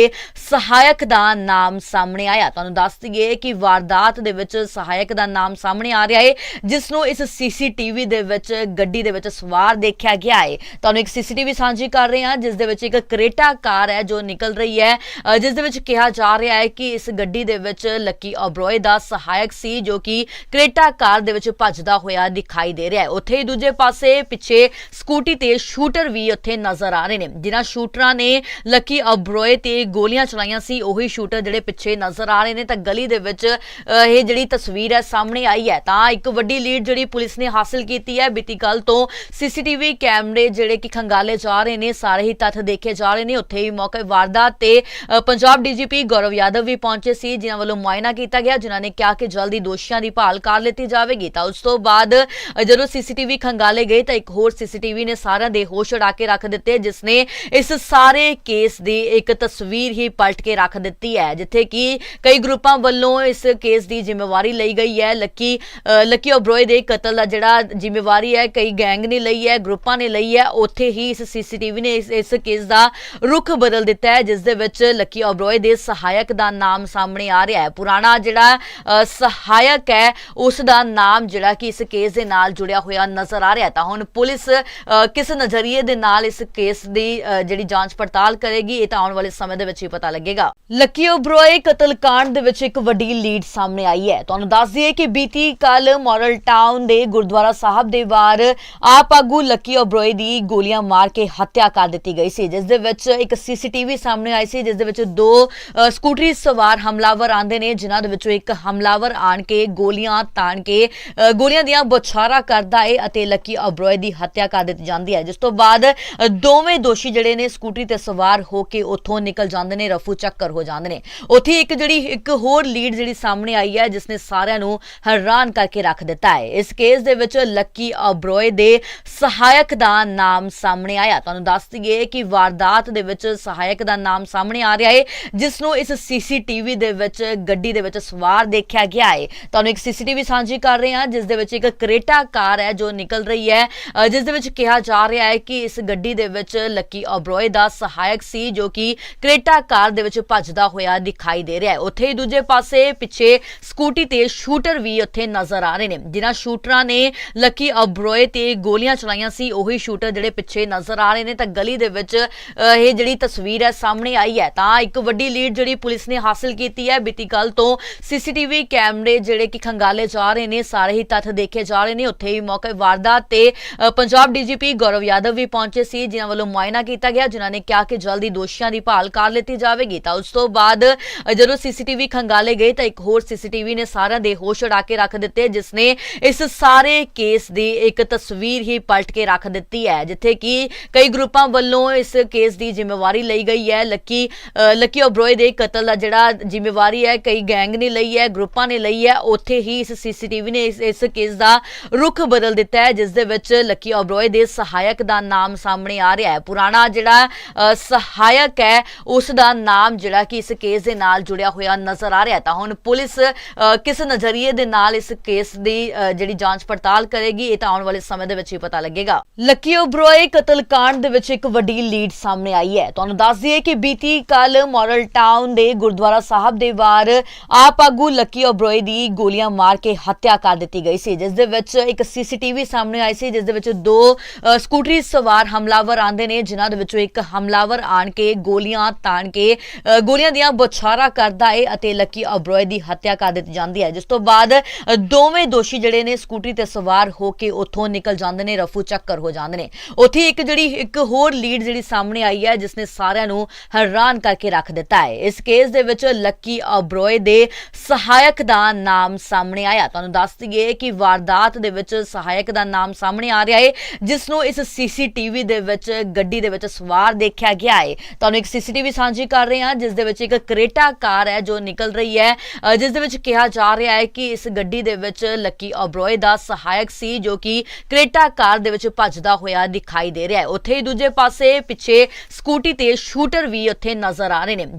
ਸਹਾਇਕ ਦਾ ਨਾਮ ਸਾਹਮਣੇ ਆਇਆ। ਤੁਹਾਨੂੰ ਦੱਸ ਦਈਏ ਕਿ ਵਾਰਦਾਤ ਦੇ ਵਿੱਚ ਸਹਾਇਕ ਦਾ ਨਾਮ ਸਾਹਮਣੇ ਆ ਰਿਹਾ ਹੈ ਜਿਸ ਨੂੰ ਇਸ ਸੀਸੀਟੀਵੀ ਦੇ ਵਿੱਚ, ਗੱਡੀ ਦੇ ਵਿੱਚ ਸਵਾਰ ਦੇਖਿਆ ਗਿਆ ਹੈ ਤੁਹਾਨੂੰ ਇੱਕ ਸੀਸੀਟੀਵੀ ਸਾਂਝੀ ਕਰ ਰਹੇ ਹਾਂ, ਜਿਸ ਦੇ ਵਿੱਚ ਇੱਕ ਕਰੇਟਾ ਕਾਰ ਹੈ ਜੋ ਨਿਕਲ ਰਹੀ ਹੈ। ਜਿਸ ਦੇ ਵਿੱਚ ਕਿਹਾ ਜਾ ਰਿਹਾ ਹੈ ਕਿ ਇਸ ਗੱਡੀ ਦੇ ਵਿੱਚ ਲੱਕੀ ਓਬਰੋਏ ਦਾ ਸਹਾਇਕ ਸੀ, ਜੋ ਕਿ ਕਰੇਟਾ ਕਾਰ ਦੇ ਵਿੱਚ ਭੱਜਦਾ ਹੋਇਆ ਦਿਖਾਈ ਦੇ ਰਿਹਾ ਹੈ। ਉੱਥੇ ਹੀ ਦੂਜੇ ਪਾਸੇ ਪਿੱਛੇ ਸਕੂਟੀ ਤੇ ਸ਼ੂਟਰ ਵੀ ਉੱਥੇ ਨਜ਼ਰ ਆ ਰਹੇ ਨੇ। ਜਿਨ੍ਹਾਂ ਸ਼ੂਟਰਾਂ ਨੇ ਲੱਕੀ ਓਬਰੋਏ ਤੇ ਗੋਲੀਆਂ ਚਲਾਈਆਂ ਸੀ, ਉਹੀ ਸ਼ੂਟਰ ਜਿਹੜੇ ਪਿੱਛੇ ਨਜ਼ਰ ਆ ਰਹੇ ਨੇ। ਤਾਂ ਗਲੀ ਦੇ ਵਿੱਚ ਇਹ ਜਿਹੜੀ ਤਸਵੀਰ ਹੈ ਸਾਹਮਣੇ ਆਈ ਹੈ। ਤਾਂ ਇੱਕ ਵੱਡੀ ਲੀਡ ਜਿਹੜੀ ਪੁਲਿਸ ਨੇ ਹਾਸਲ ਕੀਤੀ ਹੈ, ਬੀਤੀ ਕੱਲ ਤੋਂ ਸੀਸੀਟੀਵੀ ਕੈਮਰੇ ਜਿਹੜੇ ਕਿ ਖੰਗਾਲੇ ਜਾ ਰਹੇ ਨੇ ਸਾਰੇ ਹੀ ਤੱਥ ਦੇਖੇ ਜਾ ਰਹੇ ਨੇ। ਉੱਥੇ ਹੀ ਮੌਕੇ ਵਾਰਦਾਤ ਤੇ ਅ, ਪੰਜਾਬ ਡੀਜੀਪੀ ਗੌਰਵ ਯਾਦਵ ਵੀ ਪਹੁੰਚੇ ਸੀ ਜਿਨ੍ਹਾਂ ਵੱਲੋਂ ਮੁਆਇਨਾ ਕੀਤਾ ਗਿਆ ਜਿਨ੍ਹਾਂ ਨੇ ਕਿਹਾ ਕਿ ਜਲਦੀ ਦੋਸ਼ੀਆਂ ਦੀ ਭਾਲ ਕਰ ਲਿੱਤੀ ਜਾਵੇਗੀ। ਤਾਂ ਉਸ ਤੋਂ ਬਾਅਦ ਅ, ਜਦੋਂ ਸੀਸੀਟੀਵੀ ਖੰਗਾਲੇ ਗਏ ਤਾਂ ਇੱਕ ਹੋਰ ਸੀਸੀਟੀਵੀ ਨੇ ਸਾਰਿਆਂ ਦੇ ਹੋਸ਼ ਉਡਾ ਕੇ ਰੱਖ ਦਿੱਤੇ ਜਿਸ ਨੇ ਇਸ ਸਾਰੇ ਕੇਸ ਦੀ ਇੱਕ ਤਸਵੀਰ ਹੀ ਪਲਟ ਕੇ ਰੱਖ ਦਿੱਤੀ ਹੈ ਜਿੱਥੇ ਕਿ ਕਈ ਗਰੁੱਪਾਂ ਵੱਲੋਂ ਇਸ ਕੇਸ ਦੀ ਜ਼ਿੰਮੇਵਾਰੀ ਲਈ ਗਈ ਹੈ। ਲੱਕੀ ਲੱਕੀ ਓਬਰੋਏ ਦੇ ਕਤਲ ਦਾ ਜਿਹੜਾ ਜ਼ਿੰਮੇਵਾਰੀ ਹੈ ਕਈ ਗੈਂਗ ਨੇ ਲਈ ਹੈ ਗਰੁੱਪਾਂ ਨੇ ਲਈ ਹੈ। ਉੱਥੇ ਹੀ ਇਸ ਸੀਸੀਟੀਵੀ ਨੇ ਇਸ ਇਸ ਕੇਸ ਦਾ ਰੁਖ ਬਦਲ ਦਿੱਤਾ ਹੈ, ਜਿਸ ਦੇ ਵਿੱਚ ਲੱਕੀ ਓਬਰੋਏ ਦੇ ਸਹਾਇਕ ਦਾ ਨਾਮ ਸਾਹਮਣੇ ਆ ਰਿਹਾ ਹੈ। ਪੁਰਾਣਾ ਜਿਹੜਾ ਸਹਾਇਕ ਹੈ, ਉਸ ਦਾ ਨਾਮ ਜਿਹੜਾ ਕਿ ਇਸ ਕੇਸ ਦੇ ਨਾਲ ਜੁੜਿਆ ਹੋਇਆ ਨਜ਼ਰ ਆ ਰਿਹਾ ਤਾਂ ਹੁਣ ਪੁਲਿਸ ਕਿਸ ਨਜ਼ਰੀਏ ਦੇ ਨਾਲ ਇਸ ਕੇਸ ਦੀ ਜਿਹੜੀ ਜਾਂਚ ਪੜਤਾਲ ਕਰੇਗੀ, ਇਹ ਤਾਂ ਆਉਣ ਵਾਲੇ ਸਮੇਂ ਦੇ ਵਿੱਚ ਹੀ ਪਤਾ ਲੱਗੇਗਾ। ਲੱਕੀ ਓਬਰੋਏ ਕਤਲकांड ਦੇ ਵਿੱਚ ਇੱਕ ਵੱਡੀ ਲੀਡ ਸਾਹਮਣੇ ਆਈ ਹੈ। ਤੁਹਾਨੂੰ ਦੱਸ ਦਈਏ ਕਿ ਬੀਤੀ ਕੱਲ ਮੋਰਲ ਟਾਊਨ ਦੇ ਗੁਰਦੁਆਰਾ ਸਾਹਿਬ ਦੇ ਵਾਰ ਆਪ ਆਗੂ ਲੱਕੀ ਓਬਰੋਏ ਦੀ ਗੋਲੀਆਂ ਮਾਰ ਕੇ ਹੱਤਿਆ ਕਰ ਦਿੱਤੀ ਗਈ ਸੀ, ਜਿਸ ਦੇ ਵਿੱਚ ਇੱਕ ਸੀਸੀਟੀਵੀ ਸਾਹਮਣੇ ਆਈ ਸੀ, ਜਿਸ ਦੇ ਵਿੱਚ ਦੋ ਸਕੂਟਰੀ ਸਵਾਰ ਹਮਲਾਵਰ ਆਂਦੇ ਨੇ, ਜਿਨ੍ਹਾਂ ਦੇ ਵਿੱਚੋਂ ਇੱਕ ਹਮਲਾਵਰ ਆਣ ਕੇ ਗੋਲੀਆਂ ਤਾਣ ਕੇ ਗੋਲੀਆਂ ਦੀਆਂ ਬੁਛਾਰਾ ਕਰਦਾ ਏ ਅਤੇ ਲੱਕੀ ਅਬਰੋਏ ਦੀ ਹੱਤਿਆ ਕਰ ਦਿੱਤੀ ਜਾਂਦੀ ਹੈ। ਜਿਸ ਤੋਂ ਬਾਅਦ ਦੋਵੇਂ ਦੋਸ਼ੀ ਜਿਹੜੇ ਨੇ ਸਕੂਟਰੀ ਤੇ ਸਵਾਰ ਹੋ ਕੇ ਉੱਥੋਂ ਨਿਕਲ ਜਾਂਦੇ ਨੇ, ਰਫੂ ਚੱਕਰ ਹੋ ਜਾਂਦੇ ਨੇ। ਉੱਥੇ ਇੱਕ ਜਿਹੜੀ, ਇੱਕ ਹੋਰ ਲੀਡ ਜਿਹੜੀ ਸਾਹਮਣੇ ਆਈ ਹੈ ਜਿਸ ਨੇ ਸਾਰਿਆਂ ਨੂੰ ਹੈਰਾਨ ਕਰਕੇ ਰੱਖ ਦਿੱਤਾ ਹੈ। ਇਸ ਕੇਸ ਦੇ ਵਿੱਚ ਲੱਕੀ ਅਬਰੋਏ ਦੇ ਸਹਾਇਕ ਦਾ ਨਾਮ ਸਾਹਮਣੇ ਆਇਆ। ਤੁਹਾਨੂੰ ਦੱਸ ਦਈਏ ਕਿ ਵਾਰਦਾਤ ਦੇ ਵਿੱਚ ਸਹਾਇਕ ਦਾ ਨਾਮ ਸਾਹਮਣੇ ਆ ਰਿਹਾ ਹੈ ਜਿਸ ਨੂੰ ਇਸ ਸੀਸੀਟੀਵੀ ਦੇ ਵਿੱਚ, ਗੱਡੀ ਦੇ ਵਿੱਚ ਸਵਾਰ ਦੇਖਿਆ ਗਿਆ ਹੈ ਤੁਹਾਨੂੰ ਇੱਕ ਸੀਸੀਟੀਵੀ ਸਾਂਝੀ ਕਰ ਰਹੇ ਹਾਂ, ਜਿਸ ਦੇ ਵਿੱਚ ਇੱਕ ਕਰੇਟਾ ਕਾਰ ਹੈ ਜੋ ਨਿਕਲ ਰਹੀ ਹੈ। ਜਿਸ ਦੇ ਵਿੱਚ ਕਿਹਾ ਜਾ ਰਿਹਾ ਹੈ ਕਿ ਇਸ ਗੱਡੀ ਦੇ ਵਿੱਚ ਲੱਕੀ ਓਬਰੋਏ ਦਾ ਸਹਾਇਕ ਸੀ, ਜੋ ਕਿ ਕਰੇਟਾ ਕਾਰ ਦੇ ਵਿੱਚ ਭੱਜਦਾ ਹੋਇਆ ਦਿਖਾਈ ਦੇ ਰਿਹਾ ਹੈ। ਉੱਥੇ ਹੀ ਦੂਜੇ ਪਾਸੇ ਪਿੱਛੇ ਸਕੂਟੀ ਤੇ ਸ਼ੂਟਰ ਵੀ ਉੱਥੇ ਨਜ਼ਰ ਆ ਰਹੇ ਨੇ। ਜਿਨ੍ਹਾਂ ਸ਼ੂਟਰਾਂ ਨੇ ਲੱਕੀ ਓਬਰੋਏ ਤੇ ਗੋਲੀਆਂ ਚਲਾਈਆਂ ਸੀ, ਉਹੀ ਸ਼ੂਟਰ ਜਿਹੜੇ ਪਿੱਛੇ ਨਜ਼ਰ ਆ ਰਹੇ ਨੇ ਤਾਂ ਗਲੀ ਦੇ ਵਿੱਚ ਇਹ ਜਿਹੜੀ ਤਸਵੀਰ ਹੈ ਸਾਹਮਣੇ ਆਈ ਹੈ। ਤਾਂ ਇੱਕ ਵੱਡੀ ਲੀਡ ਜਿਹੜੀ ਪੁਲਿਸ ਨੇ ਹਾਸਲ ਕੀਤੀ ਹੈ। ਬੀਤੀ ਕੱਲ ਤੋਂ ਸੀਸੀਟੀਵੀ ਕੈਮਰੇ ਜਿਹੜੇ ਕਿ ਖੰਗਾਲੇ ਜਾ ਰਹੇ ਨੇ ਸਾਰੇ ਹੀ ਤੱਥ ਦੇਖੇ ਜਾ ਰਹੇ ਨੇ। ਉੱਥੇ ਹੀ ਮੌਕੇ ਵਾਰਦਾਤ ਤੇ ਅ, ਪੰਜਾਬ ਡੀਜੀਪੀ ਗੌਰਵ ਯਾਦਵ ਵੀ ਪਹੁੰਚੇ ਸੀ ਜਿਨ੍ਹਾਂ ਵੱਲੋਂ ਮੁਆਇਨਾ ਕੀਤਾ ਗਿਆ ਜਿਨ੍ਹਾਂ ਨੇ ਕਿਹਾ ਕਿ ਜਲਦੀ ਦੋਸ਼ੀਆਂ ਦੀ ਭਾਲ ਕਰ ਲਿੱਤੀ ਜਾਵੇਗੀ। ਤਾਂ ਉਸ ਤੋਂ ਬਾਅਦ ਅ, ਜਦੋਂ ਸੀਸੀਟੀਵੀ ਖੰਗਾਲੇ ਗਏ ਤਾਂ ਇੱਕ ਹੋਰ ਸੀਸੀਟੀਵੀ ਨੇ ਸਾਰਿਆਂ ਦੇ ਹੋਸ਼ ਉਡਾ ਕੇ ਰੱਖ ਦਿੱਤੇ ਜਿਸ ਨੇ ਇਸ ਸਾਰੇ ਕੇਸ ਦੀ ਇੱਕ ਤਸਵੀਰ ਹੀ ਪਲਟ ਕੇ ਰੱਖ ਦਿੱਤੀ ਹੈ। ਜਿੱਥੇ ਕਿ ਕਈ ਗਰੁੱਪਾਂ ਵੱਲੋਂ ਇਸ ਕੇਸ ਦੀ ਜ਼ਿੰਮੇਵਾਰੀ ਲਈ ਗਈ ਹੈ। ਲੱਕੀ ਲੱਕੀ ਓਬਰੋਏ ਦੇ ਕਤਲ ਦਾ ਜਿਹੜਾ ਜ਼ਿੰਮੇਵਾਰੀ ਹੈ ਕਈ ਗੈਂਗ ਨੇ ਲਈ ਹੈ ਗਰੁੱਪਾਂ ਨੇ ਲਈ ਹੈ। ਉੱਥੇ ਹੀ ਇਸ ਸੀਸੀਟੀਵੀ ਨੇ ਇਸ ਕੇਸ ਦਾ ਰੁਖ ਬਦਲ ਦਿੱਤਾ ਹੈ ਜਿਸ ਦੇ ਵਿੱਚ ਲੱਕੀ ਓਬਰੋਏ ਦੇ ਸਹਾਇਕ ਦਾ ਨਾਮ ਸਾਹਮਣੇ ਆ ਰਿਹਾ ਹੈ। ਪੁਰਾਣਾ ਜਿਹੜਾ ਸਹਾਇਕ ਹੈ ਉਸ ਦਾ ਨਾਮ ਜਿਹੜਾ ਕਿ ਇਸ ਕੇਸ ਦੇ ਨਾਲ ਜੁੜਿਆ ਹੋਇਆ ਨਜ਼ਰ ਆ ਰਿਹਾ ਤਾਂ ਹੁਣ ਪੁਲਿਸ ਅ, ਕਿਸ ਨਜ਼ਰੀਏ ਦੇ ਨਾਲ ਇਸ ਕੇਸ ਦੀ ਅ, ਜਿਹੜੀ ਜਾਂਚ ਪੜਤਾਲ ਕਰੇਗੀ ਇਹ ਤਾਂ ਆਉਣ ਵਾਲੇ ਸਮੇਂ ਦੇ ਵਿੱਚ ਹੀ ਪਤਾ ਲੱਗੇਗਾ। ਲੱਕੀ ਬਰੋਏ ਕਤਲकांड ਦੇ ਵਿੱਚ ਇੱਕ ਵੱਡੀ ਲੀਡ ਸਾਹਮਣੇ ਆਈ ਹੈ। ਤੁਹਾਨੂੰ ਦੱਸ ਦਈਏ ਕਿ ਬੀਤੀ ਕੱਲ ਮੋਰਲ ਟਾਊਨ ਦੇ ਗੁਰਦੁਆਰਾ ਸਾਹਿਬ ਦੇ ਵਾਰ ਆਪ ਆਗੂ ਲੱਕੀ ਓਬਰੋਏ ਦੀ ਗੋਲੀਆਂ ਮਾਰ ਕੇ ਹੱਤਿਆ ਕਰ ਦਿੱਤੀ ਗਈ ਸੀ, ਜਿਸ ਦੇ ਵਿੱਚ ਇੱਕ ਸੀਸੀਟੀਵੀ ਸਾਹਮਣੇ ਆਈ ਸੀ, ਜਿਸ ਦੇ ਵਿੱਚ ਦੋ ਸਕੂਟਰੀ ਸਵਾਰ ਹਮਲਾਵਰ ਆਂਦੇ ਨੇ, ਜਿਨ੍ਹਾਂ ਦੇ ਵਿੱਚੋਂ ਇੱਕ ਹਮਲਾਵਰ ਆਣ ਕੇ ਗੋਲੀਆਂ ਤਾਣ ਕੇ ਗੋਲੀਆਂ ਦੀਆਂ ਬੁਛਾਰਾ ਕਰਦਾ ਏ ਅਤੇ ਲੱਕੀ ਓਬਰੋਏ ਦੀ ਹੱਤਿਆ ਕਰ ਦਿੱਤੀ ਜਾਂਦੀ ਹੈ। ਜਿਸ ਤੋਂ ਬਾਅਦ ਦੋਵੇਂ ਦੋਸ਼ੀ ਜਿਹੜੇ ਨੇ ਸਕੂਟਰੀ ਤੇ ਸਵਾਰ ਹੋ ਕੇ ਉੱਥੋਂ ਨਿਕਲ ਜਾਂਦੇ ਨੇ, ਰਫੂ ਚੱਕਰ ਹੋ ਜਾਂਦੇ ਨੇ। ਉੱਥੇ ਇੱਕ ਜਿਹੜੀ ਇੱਕ ਹੋਰ ਲੀਡ ਜਿਹੜੀ ਸਾਹਮਣੇ ਆਈ ਹੈ ਜਿਸ ਨੇ ਸਾਰਿਆਂ ਨੂੰ ਹੈਰਾਨ ਕਰਕੇ ਰੱਖ ਦਿੱਤਾ ਹੈ। ਇਸ ਕੇਸ ਦੇ ਵਿੱਚ ਲੱਕੀ ਓਬਰੋਏ ਦੇ ਸਹਾਇਕ ਦਾ ਨਾਮ ਸਾਹਮਣੇ ਆਇਆ। ਤੁਹਾਨੂੰ ਦੱਸ ਦਈਏ ਕਿ ਵਾਰਦਾਤ ਦੇ ਵਿੱਚ ਸਹਾਇਕ ਦਾ ਨਾਮ ਸਾਹਮਣੇ ਆ ਰਿਹਾ ਹੈ ਜਿਸ ਨੂੰ ਇਸ ਸੀਸੀਟੀਵੀ ਦੇ ਵਿੱਚ ਗੱਡੀ ਦੇ ਵਿੱਚ ਸਵਾਰ ਦੇਖਿਆ ਗਿਆ ਹੈ। ਤੁਹਾਨੂੰ ਇੱਕ ਸੀਸੀਟੀਵੀ ਸਾਂਝੀ ਕਰ ਰਹੇ ਹਾਂ ਜਿਸ ਦੇ ਵਿੱਚ ਇੱਕ ਕਰੇਟਾ ਕਾਰ ਹੈ ਜੋ ਨਿਕਲ ਰਹੀ ਹੈ। ਅ, ਜਿਸ ਦੇ ਵਿੱਚ ਕਿਹਾ ਜਾ ਰਿਹਾ ਹੈ ਕਿ ਇਸ ਗੱਡੀ ਦੇ ਵਿੱਚ ਲੱਕੀ ਓਬਰੋਏ ਦਾ ਸਹਾਇਕ ਸੀ ਜੋ ਕਿ ਕਰੇਟਾ ਕਾਰ ਦੇ ਵਿੱਚ ਭੱਜਦਾ ਹੋਇਆ ਦਿਖਾਈ ਦੇ ਰਿਹਾ ਹੈ। ਉੱਥੇ ਹੀ ਦੂਜੇ ਪਾਸੇ ਪਿੱਛੇ ਸਕੂਟੀ ਤੇ ਸ਼ੂਟਰ ਵੀ ਉੱਥੇ ਨਜ਼ਰ ਆ ਰਹੇ ਨੇ।